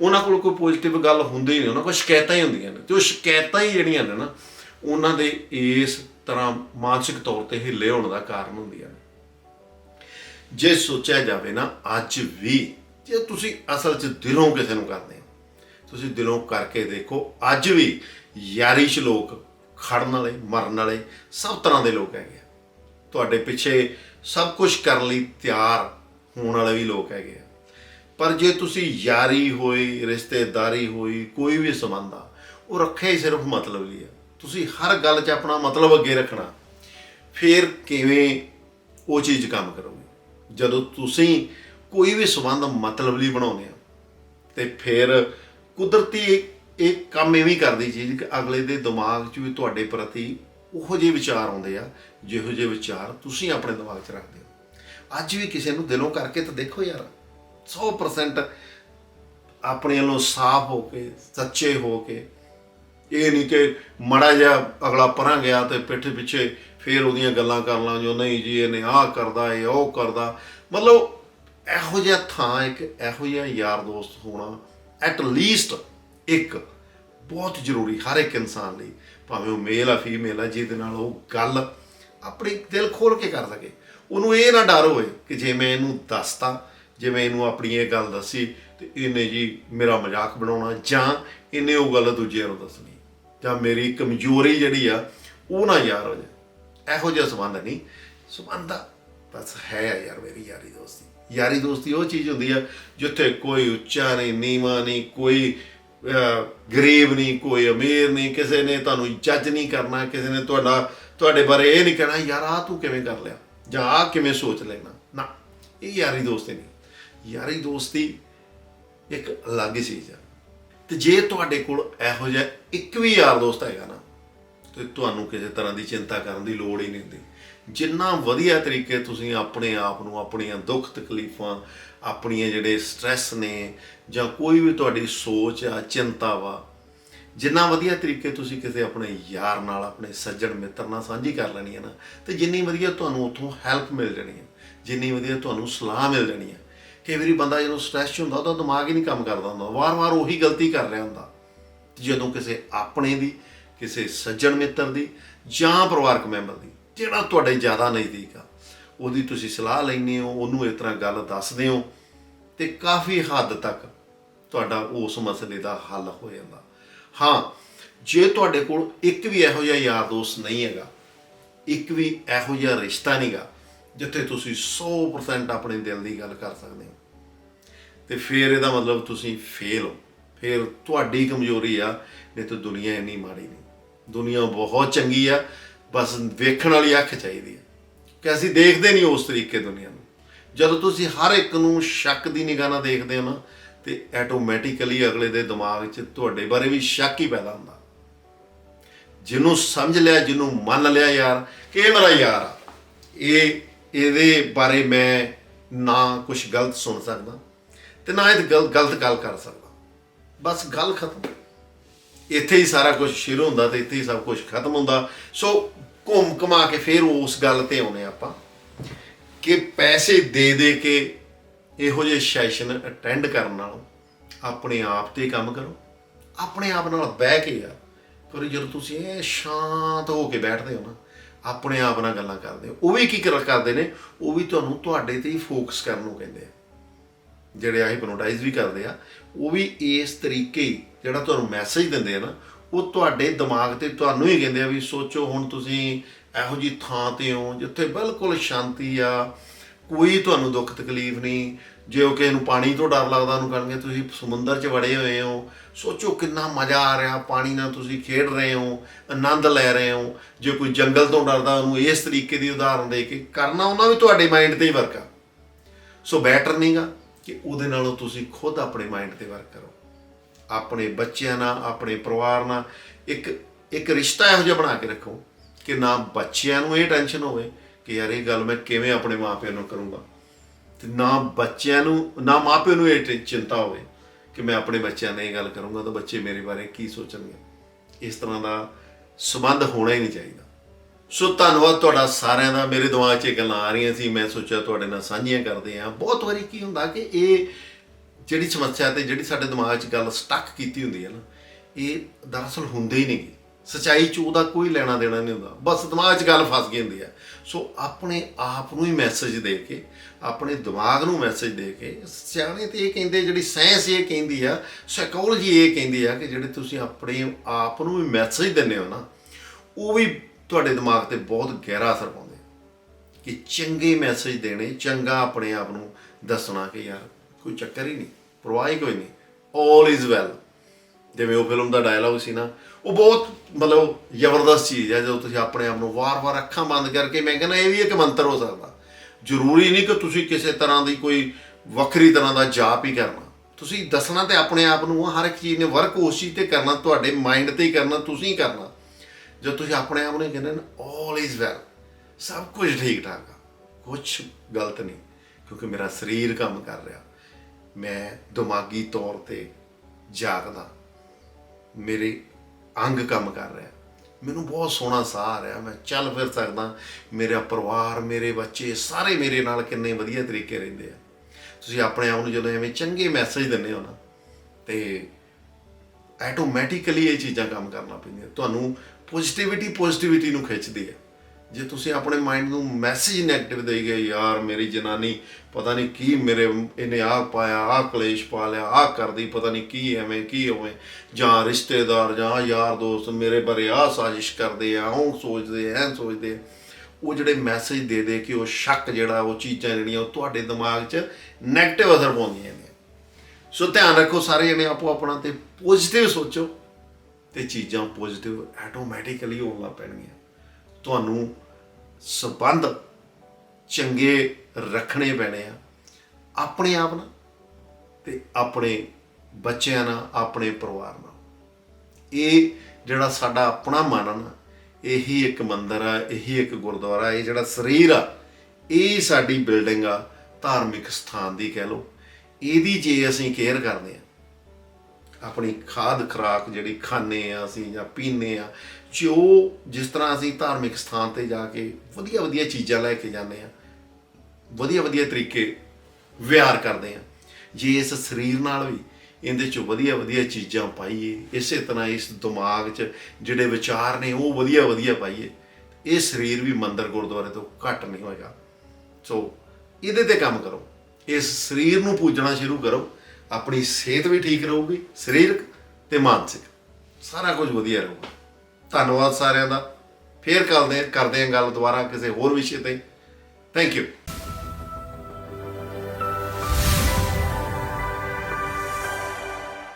ਉਹਨਾਂ ਕੋਲ ਕੋਈ ਪੋਜ਼ਿਟਿਵ ਗੱਲ ਹੁੰਦੀ ਹੀ ਨਹੀਂ, ਉਹਨਾਂ ਕੋਲ ਸ਼ਿਕਾਇਤਾਂ ਹੀ ਹੁੰਦੀਆਂ ਨੇ। ਤੇ ਉਹ ਸ਼ਿਕਾਇਤਾਂ ਹੀ ਜਿਹੜੀਆਂ ਨੇ ਨਾ, ਉਹਨਾਂ ਦੇ ਇਸ ਤਰ੍ਹਾਂ ਮਾਨਸਿਕ ਤੌਰ ਤੇ ਹਿੱਲੇ ਹੋਣ ਦਾ ਕਾਰਨ ਹੁੰਦੀਆਂ ਨੇ। ਜੇ ਸੋਚਿਆ ਜਾਵੇ ਨਾ, ਅੱਜ ਵੀ ਜੇ ਤੁਸੀਂ ਅਸਲ 'ਚ ਦਿਲੋਂ ਕਿਸੇ ਨੂੰ ਕਰਦੇ ਹੋ, ਤੁਸੀਂ ਦਿਲੋਂ ਕਰਕੇ ਦੇਖੋ, ਅੱਜ ਵੀ ਯਾਰੀ 'ਚ ਲੋਕ ਖੜਨ ਵਾਲੇ, ਮਰਨ ਵਾਲੇ ਸਭ ਤਰ੍ਹਾਂ ਦੇ ਲੋਕ ਹੈਗੇ ਆ। ਤੁਹਾਡੇ ਪਿੱਛੇ ਸਭ ਕੁਝ ਕਰਨ ਲਈ ਤਿਆਰ ਹੋਣ ਵਾਲੇ ਵੀ ਲੋਕ ਹੈਗੇ ਆ। ਪਰ ਜੇ ਤੁਸੀਂ ਯਾਰੀ ਹੋਈ, ਰਿਸ਼ਤੇਦਾਰੀ ਹੋਈ, ਕੋਈ ਵੀ ਸੰਬੰਧ ਆ, ਉਹ ਰੱਖਿਆ ਹੀ ਸਿਰਫ ਮਤਲਬ ਲਈ ਆ। ਤੁਸੀਂ ਹਰ ਗੱਲ 'ਚ ਆਪਣਾ ਮਤਲਬ ਅੱਗੇ ਰੱਖਣਾ। ਫਿਰ ਕਿਵੇਂ ਉਹ ਚੀਜ਼ ਕੰਮ ਕਰੋਗੇ? ਜਦੋਂ ਤੁਸੀਂ ਕੋਈ ਵੀ ਸੰਬੰਧ ਮਤਲਬ ਲਈ ਬਣਾਉਂਦੇ ਆ ਤੇ ਫਿਰ ਕੁਦਰਤੀ ਇਹ- ਕੰਮ ਐਵੇਂ ਕਰਦੀ ਚੀਜ਼ ਕਿ ਅਗਲੇ ਦੇ ਦਿਮਾਗ 'ਚ ਵੀ ਤੁਹਾਡੇ ਪ੍ਰਤੀ ਉਹੋ ਜਿਹੇ ਵਿਚਾਰ ਆਉਂਦੇ ਆ, ਜਿਹੋ ਜਿਹੇ ਵਿਚਾਰ ਤੁਸੀਂ ਆਪਣੇ ਦਿਮਾਗ 'ਚ ਰੱਖਦੇ ਹੋ। ਅੱਜ ਵੀ ਕਿਸੇ ਨੂੰ ਦਿਲੋਂ ਕਰਕੇ ਤਾਂ ਦੇਖੋ ਯਾਰ। 100% ਆਪਣੇ ਵੱਲੋਂ ਸਾਫ਼ ਹੋ ਕੇ, ਸੱਚੇ ਹੋ ਕੇ। ਇਹ ਨਹੀਂ ਕਿ ਮੜਾ ਜਿਹਾ ਅਗਲਾ ਪਰਾਂ ਗਿਆ ਤੇ ਪਿੱਠ ਪਿੱਛੇ ਫੇਰ ਉਹਦੀਆਂ ਗੱਲਾਂ ਕਰ ਲਾਂ, ਜੋ ਨਹੀਂ ਜੀ, ਇਹਨੇ ਆਹ ਕਰਦਾ, ਇਹ ਉਹ ਕਰਦਾ। ਮਤਲਬ ਇਹੋ ਜਿਹਾ ਥਾਂ, ਇੱਕ ਇਹੋ ਜਿਹਾ ਯਾਰ ਦੋਸਤ ਹੋਣਾ ਐਟ ਲੀਸਟ ਇੱਕ ਬਹੁਤ ਜ਼ਰੂਰੀ ਹਰ ਇੱਕ ਇਨਸਾਨ ਲਈ, ਭਾਵੇਂ ਉਹ ਮੇਲ ਆ ਫੀਮੇਲ ਆ, ਜਿਹਦੇ ਨਾਲ ਉਹ ਗੱਲ ਆਪਣੀ ਦਿਲ ਖੋਲ ਕੇ ਕਰ ਸਕੇ। ਉਹਨੂੰ ਇਹ ਨਾ ਡਰ ਹੋਵੇ ਕਿ ਜੇ ਮੈਂ ਇਹਨੂੰ ਦੱਸਤਾ ਜੇ ਮੈਂ ਇਹਨੂੰ ਆਪਣੀ ਇਹ ਗੱਲ ਦੱਸੀ ਤੇ ਇਹਨੇ ਜੀ ਮੇਰਾ ਮਜ਼ਾਕ ਬਣਾਉਣਾ ਜਾਂ ਇਹਨੇ ਉਹ ਗੱਲ ਦੂਜੇ ਨੂੰ ਦੱਸਣੀ ਜਾਂ ਮੇਰੀ ਕਮਜ਼ੋਰੀ ਜਿਹੜੀ ਆ ਉਹ ਨਾ ਯਾਰ ਹੋ ਜਾਏ। ਇਹੋ ਜਿਹਾ ਸੰਬੰਧ ਨਹੀਂ। ਸੰਬੰਧ ਆ, ਬਸ ਹੈ ਯਾਰ ਮੇਰੀ ਯਾਰੀ ਦੋਸਤੀ। ਯਾਰੀ ਦੋਸਤੀ ਉਹ ਚੀਜ਼ ਹੁੰਦੀ ਆ ਜਿੱਥੇ ਕੋਈ ਉੱਚਾ ਨਹੀਂ ਨੀਵਾਂ ਨਹੀਂ ਕੋਈ ਗਰੀਬ ਨਹੀਂ ਕੋਈ ਅਮੀਰ ਨਹੀਂ ਕਿਸੇ ਨੇ ਤੁਹਾਨੂੰ ਜੱਜ ਨਹੀਂ ਕਰਨਾ ਕਿਸੇ ਨੇ ਤੁਹਾਡਾ ਤੁਹਾਡੇ ਬਾਰੇ ਇਹ ਨਹੀਂ ਕਹਿਣਾ ਯਾਰ ਆ ਤੂੰ ਕਿਵੇਂ ਕਰ ਲਿਆ? ਜਾਂ ਆ ਕਿਵੇਂ ਸੋਚ ਲੈਣਾ ਨਾ ਇਹ ਯਾਰੀ ਦੋਸਤੀ ਨਹੀਂ। ਯਾਰੀ ਦੋਸਤੀ ਇੱਕ ਅਲੱਗ ਚੀਜ਼ ਆ। ਤੇ ਜੇ ਤੁਹਾਡੇ ਕੋਲ ਇਹੋ ਜਿਹਾ ਇੱਕ ਵੀ ਯਾਰ ਦੋਸਤ ਹੈਗਾ ਨਾ, ਤੇ ਤੁਹਾਨੂੰ ਕਿਸੇ ਤਰ੍ਹਾਂ ਦੀ ਚਿੰਤਾ ਕਰਨ ਦੀ ਲੋੜ ਹੀ ਨਹੀਂ ਹੁੰਦੀ। ਜਿੰਨਾ ਵਧੀਆ ਤਰੀਕੇ ਤੁਸੀਂ ਆਪਣੇ ਆਪ ਨੂੰ, ਆਪਣੀਆਂ ਦੁੱਖ ਤਕਲੀਫਾਂ, ਆਪਣੀਆਂ ਜਿਹੜੇ ਸਟ੍ਰੈਸ ਨੇ, ਜਾਂ ਕੋਈ ਵੀ ਤੁਹਾਡੀ ਸੋਚ ਆ, ਚਿੰਤਾ ਵਾ, ਜਿੰਨਾ ਵਧੀਆ ਤਰੀਕੇ ਤੁਸੀਂ ਕਿਸੇ ਆਪਣੇ ਯਾਰ ਨਾਲ, ਆਪਣੇ ਸੱਜਣ ਮਿੱਤਰ ਨਾਲ ਸਾਂਝੀ ਕਰ ਲੈਣੀ ਹੈ ਨਾ, ਤੇ ਜਿੰਨੀ ਵਧੀਆ ਤੁਹਾਨੂੰ ਉੱਥੋਂ ਹੈਲਪ ਮਿਲ ਜਾਣੀ ਹੈ, ਜਿੰਨੀ ਵਧੀਆ ਤੁਹਾਨੂੰ ਸਲਾਹ ਮਿਲ ਜਾਣੀ ਹੈ ਕਈ ਵਾਰੀ ਬੰਦਾ ਜਦੋਂ ਸਟ੍ਰੈਸ 'ਚ ਹੁੰਦਾ, ਉਹਦਾ ਦਿਮਾਗ ਹੀ ਨਹੀਂ ਕੰਮ ਕਰਦਾ ਹੁੰਦਾ। ਵਾਰ-ਵਾਰ ਉਹੀ ਗਲਤੀ ਕਰ ਰਿਹਾ ਹੁੰਦਾ। ਜਦੋਂ ਕਿਸੇ ਆਪਣੇ ਦੀ, ਕਿਸੇ ਸੱਜਣ ਮਿੱਤਰ ਦੀ ਜਾਂ ਪਰਿਵਾਰਕ ਮੈਂਬਰ ਦੀ, ਜਿਹੜਾ ਤੁਹਾਡੇ ਜ਼ਿਆਦਾ ਨਜ਼ਦੀਕ ਆ, ਉਹਦੀ ਤੁਸੀਂ ਸਲਾਹ ਲੈਂਦੇ ਹੋ, ਉਹਨੂੰ ਇਸ ਤਰ੍ਹਾਂ ਗੱਲ ਦੱਸਦੇ ਹੋ, ਤੇ ਕਾਫੀ ਹੱਦ ਤੱਕ ਤੁਹਾਡਾ ਉਸ ਮਸਲੇ ਦਾ ਹੱਲ ਹੋ ਜਾਂਦਾ। ਹਾਂ, ਜੇ ਤੁਹਾਡੇ ਕੋਲ ਇੱਕ ਵੀ ਇਹੋ ਜਿਹਾ ਯਾਰ ਦੋਸਤ ਨਹੀਂ ਹੈਗਾ, ਇੱਕ ਵੀ ਇਹੋ ਜਿਹਾ ਰਿਸ਼ਤਾ ਨਹੀਂਗਾ ਜਿੱਥੇ ਤੁਸੀਂ 100% ਆਪਣੇ ਦਿਲ ਦੀ ਗੱਲ ਕਰ ਸਕਦੇ ਹੋ ਤੇ ਫਿਰ ਇਹਦਾ ਮਤਲਬ ਤੁਸੀਂ ਫੇਲ ਹੋ। ਫਿਰ ਤੁਹਾਡੀ ਕਮਜ਼ੋਰੀ ਆ, ਨਹੀਂ ਤਾਂ ਦੁਨੀਆ ਇੰਨੀ ਮਾੜੀ ਨਹੀਂ। ਦੁਨੀਆ ਬਹੁਤ ਚੰਗੀ ਆ, ਬਸ ਵੇਖਣ ਵਾਲੀ ਅੱਖ ਚਾਹੀਦੀ ਹੈ ਕਿ ਅਸੀਂ ਦੇਖਦੇ ਨਹੀਂ ਉਸ ਤਰੀਕੇ ਦੁਨੀਆ ਨੂੰ। ਜਦੋਂ ਤੁਸੀਂ ਹਰ ਇੱਕ ਨੂੰ ਸ਼ੱਕ ਦੀ ਨਿਗਾਹ ਨਾਲ ਦੇਖਦੇ ਹੋ ਨਾ, ਤੇ ਆਟੋਮੈਟਿਕਲੀ ਅਗਲੇ ਦੇ ਦਿਮਾਗ 'ਚ ਤੁਹਾਡੇ ਬਾਰੇ ਵੀ ਸ਼ੱਕ ਹੀ ਪੈਦਾ ਹੁੰਦਾ। ਜਿਹਨੂੰ ਸਮਝ ਲਿਆ, ਜਿਹਨੂੰ ਮੰਨ ਲਿਆ ਯਾਰ, ਕਿ ਇਹ ਮੇਰਾ ਯਾਰ ਆ। ਇਹ, ਇਹਦੇ ਬਾਰੇ ਮੈਂ ਨਾ ਕੁਝ ਗਲਤ ਸੁਣ ਸਕਦਾ। ਤੇ ਨਾ ਇਹ ਗਲ- ਗਲਤ ਗੱਲ ਕਰ ਸਕਦਾ। ਬਸ ਗੱਲ ਖਤਮ। ਇੱਥੇ ਹੀ ਸਾਰਾ ਕੁਝ ਸ਼ੁਰੂ ਹੁੰਦਾ ਤੇ ਇੱਥੇ ਹੀ ਸਭ ਕੁਝ ਖਤਮ ਹੁੰਦਾ। ਸੋ ਘੁੰਮ ਘਮਾ ਕੇ ਫਿਰ ਉਸ ਗੱਲ ਤੇ ਆਉਨੇ ਆਪਾਂ। ਕਿ ਪੈਸੇ ਦੇ ਦੇ ਕੇ ਇਹੋ ਜਿਹੇ ਸੈਸ਼ਨ ਅਟੈਂਡ ਕਰਨ ਨਾਲੋਂ ਆਪਣੇ ਆਪ ਤੇ ਕੰਮ ਕਰੋ। ਆਪਣੇ ਆਪ ਨਾਲ ਬਹਿ ਕੇ ਯਾਰ, ਪਰ ਜਦੋਂ ਤੁਸੀਂ ਇਹ ਸ਼ਾਂਤ ਹੋ ਕੇ ਬੈਠਦੇ ਹੋ ਨਾ, ਆਪਣੇ ਆਪ ਨਾਲ ਗੱਲਾਂ ਕਰਦੇ ਹੋ, ਉਹ ਵੀ ਕੀ ਕਰ- ਕਰਦੇ ਨੇ? ਉਹ ਵੀ ਤੁਹਾਨੂੰ ਤੁਹਾਡੇ ਤੇ ਹੀ ਫੋਕਸ ਕਰਨ ਨੂੰ ਕਹਿੰਦੇ ਆ। ਜਿਹੜੇ ਆ ਹਿਪਨੋਟਾਈਜ਼ ਵੀ ਕਰਦੇ ਆ, ਉਹ ਵੀ ਇਸ ਤਰੀਕੇ ਹੀ ਜਿਹੜਾ ਤੁਹਾਨੂੰ ਮੈਸੇਜ ਦਿੰਦੇ ਆ ਨਾ, ਉਹ ਤੁਹਾਡੇ ਦਿਮਾਗ ਤੇ ਤੁਹਾਨੂੰ ਹੀ ਕਹਿੰਦੇ ਆ ਵੀ ਸੋਚੋ ਹੁਣ ਤੁਸੀਂ ਇਹੋ ਜੀ ਥਾਂ ਤੇ ਹੋ ਜਿੱਥੇ ਬਿਲਕੁਲ ਸ਼ਾਂਤੀ ਆ, ਕੋਈ ਤੁਹਾਨੂੰ ਦੁੱਖ ਤਕਲੀਫ ਨਹੀਂ, ਜੇ ਉਹ ਕਿਸੇ ਨੂੰ ਪਾਣੀ ਤੋਂ ਡਰ ਲੱਗਦਾ ਉਹਨੂੰ ਕਹਿਣਗੇ ਤੁਸੀਂ ਸਮੁੰਦਰ 'ਚ ਵੜੇ ਹੋਏ ਹੋ, ਸੋਚੋ ਕਿੰਨਾ ਮਜ਼ਾ ਆ ਰਿਹਾ ਪਾਣੀ ਨਾਲ ਤੁਸੀਂ ਖੇਡ ਰਹੇ ਹੋ, ਆਨੰਦ ਲੈ ਰਹੇ ਹੋ, ਜੇ ਕੋਈ ਜੰਗਲ ਤੋਂ ਡਰਦਾ ਉਹਨੂੰ ਇਸ ਤਰੀਕੇ ਦੀ ਉਦਾਹਰਨ ਦੇ ਕੇ ਕਰਨਾ, ਉਹਨਾਂ ਵੀ ਤੁਹਾਡੇ ਮਾਈਂਡ ਤੇ ਹੀ ਵਰਕ ਆ। ਸੋ ਬੈਟਰ ਨਹੀਂਗਾ ਕਿ ਉਹਦੇ ਨਾਲੋਂ ਤੁਸੀਂ ਖੁਦ ਆਪਣੇ ਮਾਈਂਡ ਤੇ ਵਰਕ ਕਰੋ। ਆਪਣੇ ਬੱਚਿਆਂ ਨਾਲ, ਆਪਣੇ ਪਰਿਵਾਰ ਨਾਲ, ਇੱਕ ਇੱਕ ਰਿਸ਼ਤਾ ਇਹੋ ਜਿਹਾ ਬਣਾ ਕੇ ਰੱਖੋ ਕਿ ਨਾ ਬੱਚਿਆਂ ਨੂੰ ਇਹ ਟੈਨਸ਼ਨ ਹੋਵੇ ਕਿ ਯਾਰ ਇਹ ਗੱਲ ਮੈਂ ਕਿਵੇਂ ਆਪਣੇ ਮਾਪਿਆਂ ਨੂੰ ਕਰੂੰਗਾ। ਤੇ ਨਾ ਬੱਚਿਆਂ ਨੂੰ, ਨਾ ਮਾਪਿਆਂ ਨੂੰ ਇਹ ਚਿੰਤਾ ਹੋਵੇ ਕਿ ਮੈਂ ਆਪਣੇ ਬੱਚਿਆਂ ਨਾਲ ਇਹ ਗੱਲ ਕਰੂੰਗਾ ਤਾਂ ਬੱਚੇ ਮੇਰੇ ਬਾਰੇ ਕੀ ਸੋਚਣਗੇ। ਇਸ ਤਰ੍ਹਾਂ ਦਾ ਸਬੰਧ ਹੋਣਾ ਹੀ ਨਹੀਂ ਚਾਹੀਦਾ। ਸੋ ਧੰਨਵਾਦ ਤੁਹਾਡਾ ਸਾਰਿਆਂ ਦਾ। ਮੇਰੇ ਦਿਮਾਗ 'ਚ ਇਹ ਗੱਲਾਂ ਆ ਰਹੀਆਂ ਸੀ। ਮੈਂ ਸੋਚਿਆ ਤੁਹਾਡੇ ਨਾਲ ਸਾਂਝੀਆਂ ਕਰਦੇ ਆ ਬਹੁਤ ਵਾਰੀ ਕੀ ਹੁੰਦਾ ਕਿ ਇਹ ਜਿਹੜੀ ਸਮੱਸਿਆ ਤੇ ਜਿਹੜੀ ਸਾਡੇ ਦਿਮਾਗ 'ਚ ਗੱਲ ਸਟਕ ਕੀਤੀ ਹੁੰਦੀ ਹੈ ਨਾ, ਇਹ ਦਰਅਸਲ ਹੁੰਦੇ ਹੀ ਨਹੀਂ ਸਚਾਈ 'ਚ ਉਹਦਾ ਕੋਈ ਲੈਣਾ ਦੇਣਾ ਨਹੀਂ ਹੁੰਦਾ। ਬਸ ਦਿਮਾਗ 'ਚ ਗੱਲ ਫਸ ਗਈ ਹੁੰਦੀ ਹੈ। ਸੋ ਆਪਣੇ ਆਪ ਨੂੰ ਹੀ ਮੈਸੇਜ ਦੇ ਕੇ, ਆਪਣੇ ਦਿਮਾਗ ਨੂੰ ਮੈਸੇਜ ਦੇ ਕੇ, ਸਿਆਣੇ ਤੇ ਇਹ ਕਹਿੰਦੇ, ਜਿਹੜੀ ਸਾਇੰਸ ਇਹ ਕਹਿੰਦੀ ਆ ਸਾਈਕੋਲੋਜੀ ਇਹ ਕਹਿੰਦੀ ਆ ਕਿ ਜਿਹੜੇ ਤੁਸੀਂ ਆਪਣੇ ਆਪ ਨੂੰ ਵੀ ਮੈਸੇਜ ਦਿੰਦੇ ਹੋ ਨਾ, ਉਹ ਵੀ ਤੁਹਾਡੇ ਦਿਮਾਗ ਤੇ ਬਹੁਤ ਗਹਿਰਾ ਅਸਰ ਪਾਉਂਦੇ ਕਿ ਚੰਗੇ ਮੈਸੇਜ ਦੇਣੇ, ਚੰਗਾ ਆਪਣੇ ਆਪ ਨੂੰ ਦੱਸਣਾ ਕਿ ਯਾਰ ਕੋਈ ਚੱਕਰ ਹੀ ਨਹੀਂ, ਪਰਵਾਹ ਹੀ ਕੋਈ ਨਹੀਂ 올 ਇਜ਼ ਵੈਲ ਜਿਵੇਂ ਉਹ ਫਿਲਮ ਦਾ ਡਾਇਲੌਗ ਸੀ ਨਾ, ਉਹ ਬਹੁਤ ਮਤਲਬ ਜ਼ਬਰਦਸਤ ਚੀਜ਼ ਹੈ ਜਦੋਂ ਤੁਸੀਂ ਆਪਣੇ ਆਪ ਨੂੰ ਵਾਰ-ਵਾਰ ਅੱਖਾਂ ਬੰਦ ਕਰਕੇ ਮੈਂ ਕਹਿੰਦਾ ਇਹ ਵੀ ਇੱਕ ਮੰਤਰ ਹੋ ਸਕਦਾ। ਜ਼ਰੂਰੀ ਨਹੀਂ ਕਿ ਤੁਸੀਂ ਕਿਸੇ ਤਰ੍ਹਾਂ ਦੀ ਕੋਈ ਵੱਖਰੀ ਤਰ੍ਹਾਂ ਦਾ ਜਾਪ ਹੀ ਕਰਨਾ। ਤੁਸੀਂ ਦੱਸਣਾ ਤੇ ਆਪਣੇ ਆਪ ਨੂੰ ਹਰ ਇੱਕ ਚੀਜ਼ ਨੇ ਵਰਕ ਉਸ ਚੀਜ਼ ਤੇ ਕਰਨਾ, ਤੁਹਾਡੇ ਮਾਈਂਡ ਤੇ ਹੀ ਕਰਨਾ, ਤੁਸੀਂ ਕਰਨਾ। ਜਦ ਤੁਸੀਂ ਆਪਣੇ ਆਪ ਨੂੰ ਕਹਿੰਦੇ ਨਾ 올 ਇਜ਼ ਵੈਲ ਸਭ ਕੁਝ ਠੀਕ ਠਾਕ ਆ ਕੁਝ ਗਲਤ ਨਹੀਂ, ਕਿਉਂਕਿ ਮੇਰਾ ਸਰੀਰ ਕੰਮ ਕਰ ਰਿਹਾ। ਮੈਂ ਦਿਮਾਗੀ ਤੌਰ ਤੇ ਜਾਗਦਾ, ਮੇਰੇ ਅੰਗ ਕੰਮ ਕਰ ਰਿਹਾ। ਮੈਨੂੰ ਬਹੁਤ ਸੋਹਣਾ ਸਾਹ ਆ ਰਿਹਾ, ਮੈਂ ਚੱਲ ਫਿਰ ਸਕਦਾ, ਮੇਰਾ ਪਰਿਵਾਰ, ਮੇਰੇ ਬੱਚੇ, ਸਾਰੇ ਮੇਰੇ ਨਾਲ ਕਿੰਨੇ ਵਧੀਆ ਤਰੀਕੇ ਰਹਿੰਦੇ ਆ। ਤੁਸੀਂ ਆਪਣੇ ਆਪ ਨੂੰ ਜਦੋਂ ਐਵੇਂ ਚੰਗੇ ਮੈਸੇਜ ਦਿੰਦੇ ਹੋ ਨਾ, ਤੇ ਆਟੋਮੈਟਿਕਲੀ ਇਹ ਚੀਜ਼ਾਂ ਕੰਮ ਕਰਨਾ ਪੈਂਦੀਆਂ। ਤੁਹਾਨੂੰ ਪੋਜ਼ਿਟਿਵਿਟੀ ਪੋਜ਼ਿਟਿਵਿਟੀ ਨੂੰ ਖਿੱਚਦੀ ਹੈ। ਜੇ ਤੁਸੀਂ ਆਪਣੇ ਮਾਈਂਡ ਨੂੰ ਮੈਸੇਜ ਨੈਗੇਟਿਵ ਦੇਈ ਗਏ, ਯਾਰ ਮੇਰੀ ਜਨਾਨੀ ਪਤਾ ਨਹੀਂ ਕੀ ਮੇਰੇ, ਇਹਨੇ ਆਹ ਪਾਇਆ, ਆਹ ਕਲੇਸ਼ ਪਾ ਲਿਆ, ਆਹ ਕਰਦੀ, ਪਤਾ ਨਹੀਂ ਕੀ ਐਵੇਂ, ਕੀ ਹੋਵੇ ਜਾਂ ਰਿਸ਼ਤੇਦਾਰ, ਜਾਂ ਯਾਰ ਦੋਸਤ ਮੇਰੇ ਬਾਰੇ ਆਹ ਸਾਜ਼ਿਸ਼ ਕਰਦੇ ਆ, ਉਹ ਸੋਚਦੇ ਐ ਸੋਚਦੇ ਆ। ਉਹ ਜਿਹੜੇ ਮੈਸੇਜ ਦੇ ਦੇ ਕਿ ਉਹ ਸ਼ੱਕ ਜਿਹੜਾ, ਉਹ ਚੀਜ਼ਾਂ ਜਿਹੜੀਆਂ ਉਹ ਤੁਹਾਡੇ ਦਿਮਾਗ 'ਚ ਨੈਗੇਟਿਵ ਅਸਰ ਪਾਉਂਦੀਆਂ ਨੇ। ਸੋ ਧਿਆਨ ਰੱਖੋ ਸਾਰੇ ਜਣੇ ਆਪੋ ਆਪਣਾ ਤੇ ਪੋਜ਼ਿਟਿਵ ਸੋਚੋ। ਤੇ ਚੀਜ਼ਾਂ ਪੋਜ਼ਿਟਿਵ ਆਟੋਮੈਟਿਕਲੀ ਹੋਣ ਲੱਗ ਪੈਣਗੀਆਂ। ਤੁਹਾਨੂੰ ਸਬੰਧ ਚੰਗੇ ਰੱਖਣੇ ਪੈਣੇ ਆ। ਆਪਣੇ ਆਪ ਨਾਲ ਤੇ ਆਪਣੇ ਬੱਚਿਆਂ ਨਾਲ, ਆਪਣੇ ਪਰਿਵਾਰ ਨਾਲ। ਇਹ ਜਿਹੜਾ ਸਾਡਾ ਆਪਣਾ ਮਨ ਆ ਨਾ, ਇਹੀ ਇੱਕ ਮੰਦਿਰ ਆ, ਇਹੀ ਇੱਕ ਗੁਰਦੁਆਰਾ, ਇਹ ਜਿਹੜਾ ਸਰੀਰ ਆ, ਇਹ ਸਾਡੀ ਬਿਲਡਿੰਗ ਆ ਧਾਰਮਿਕ ਸਥਾਨ ਦੀ ਕਹਿ ਲਓ। ਇਹਦੀ ਜੇ ਅਸੀਂ ਕੇਅਰ ਕਰਦੇ ਆ ਆਪਣੀ ਖਾਦ ਖਰਾਕ ਜਿਹੜੀ ਖਾਂਦੇ ਆ ਅਸੀਂ ਜਾਂ ਪੀਂਦੇ ਆ, ਜੋ ਜਿਸ ਤਰ੍ਹਾਂ ਅਸੀਂ ਧਾਰਮਿਕ ਸਥਾਨ ਤੇ ਜਾ ਕੇ ਵਧੀਆ ਵਧੀਆ ਚੀਜ਼ਾਂ ਲੈ ਕੇ ਜਾਂਦੇ ਆ, ਵਧੀਆ ਵਧੀਆ ਤਰੀਕੇ ਵਿਹਾਰ ਕਰਦੇ ਆ, ਜੇ ਇਸ ਸਰੀਰ ਨਾਲ ਵੀ ਇਹਦੇ ਚ ਵਧੀਆ ਵਧੀਆ ਚੀਜ਼ਾਂ ਪਾਈਏ, ਇਸੇ ਤਰ੍ਹਾਂ ਇਸ ਦਿਮਾਗ 'ਚ ਜਿਹੜੇ ਵਿਚਾਰ ਨੇ ਉਹ ਵਧੀਆ ਵਧੀਆ ਪਾਈਏ, ਇਹ ਸਰੀਰ ਵੀ ਮੰਦਰ ਗੁਰਦੁਆਰੇ ਤੋਂ ਘੱਟ ਨਹੀਂ ਹੋਏਗਾ। ਸੋ ਇਹਦੇ ਤੇ ਕੰਮ ਕਰੋ। ਇਸ ਸਰੀਰ ਨੂੰ ਪੂਜਣਾ ਸ਼ੁਰੂ ਕਰੋ। ਆਪਣੀ ਸਿਹਤ ਵੀ ਠੀਕ ਰਹੂਗੀ, ਸਰੀਰਕ ਤੇ ਮਾਨਸਿਕ। ਸਾਰਾ ਕੁਝ ਵਧੀਆ ਰਹੂਗਾ। ਧੰਨਵਾਦ ਸਾਰਿਆਂ ਦਾ। ਫੇਰ ਕਰਦੇ ਕਰਦੇ ਹਾਂ ਗੱਲ ਦੁਬਾਰਾ ਕਿਸੇ ਹੋਰ ਵਿਸ਼ੇ ਤੇ। Thank you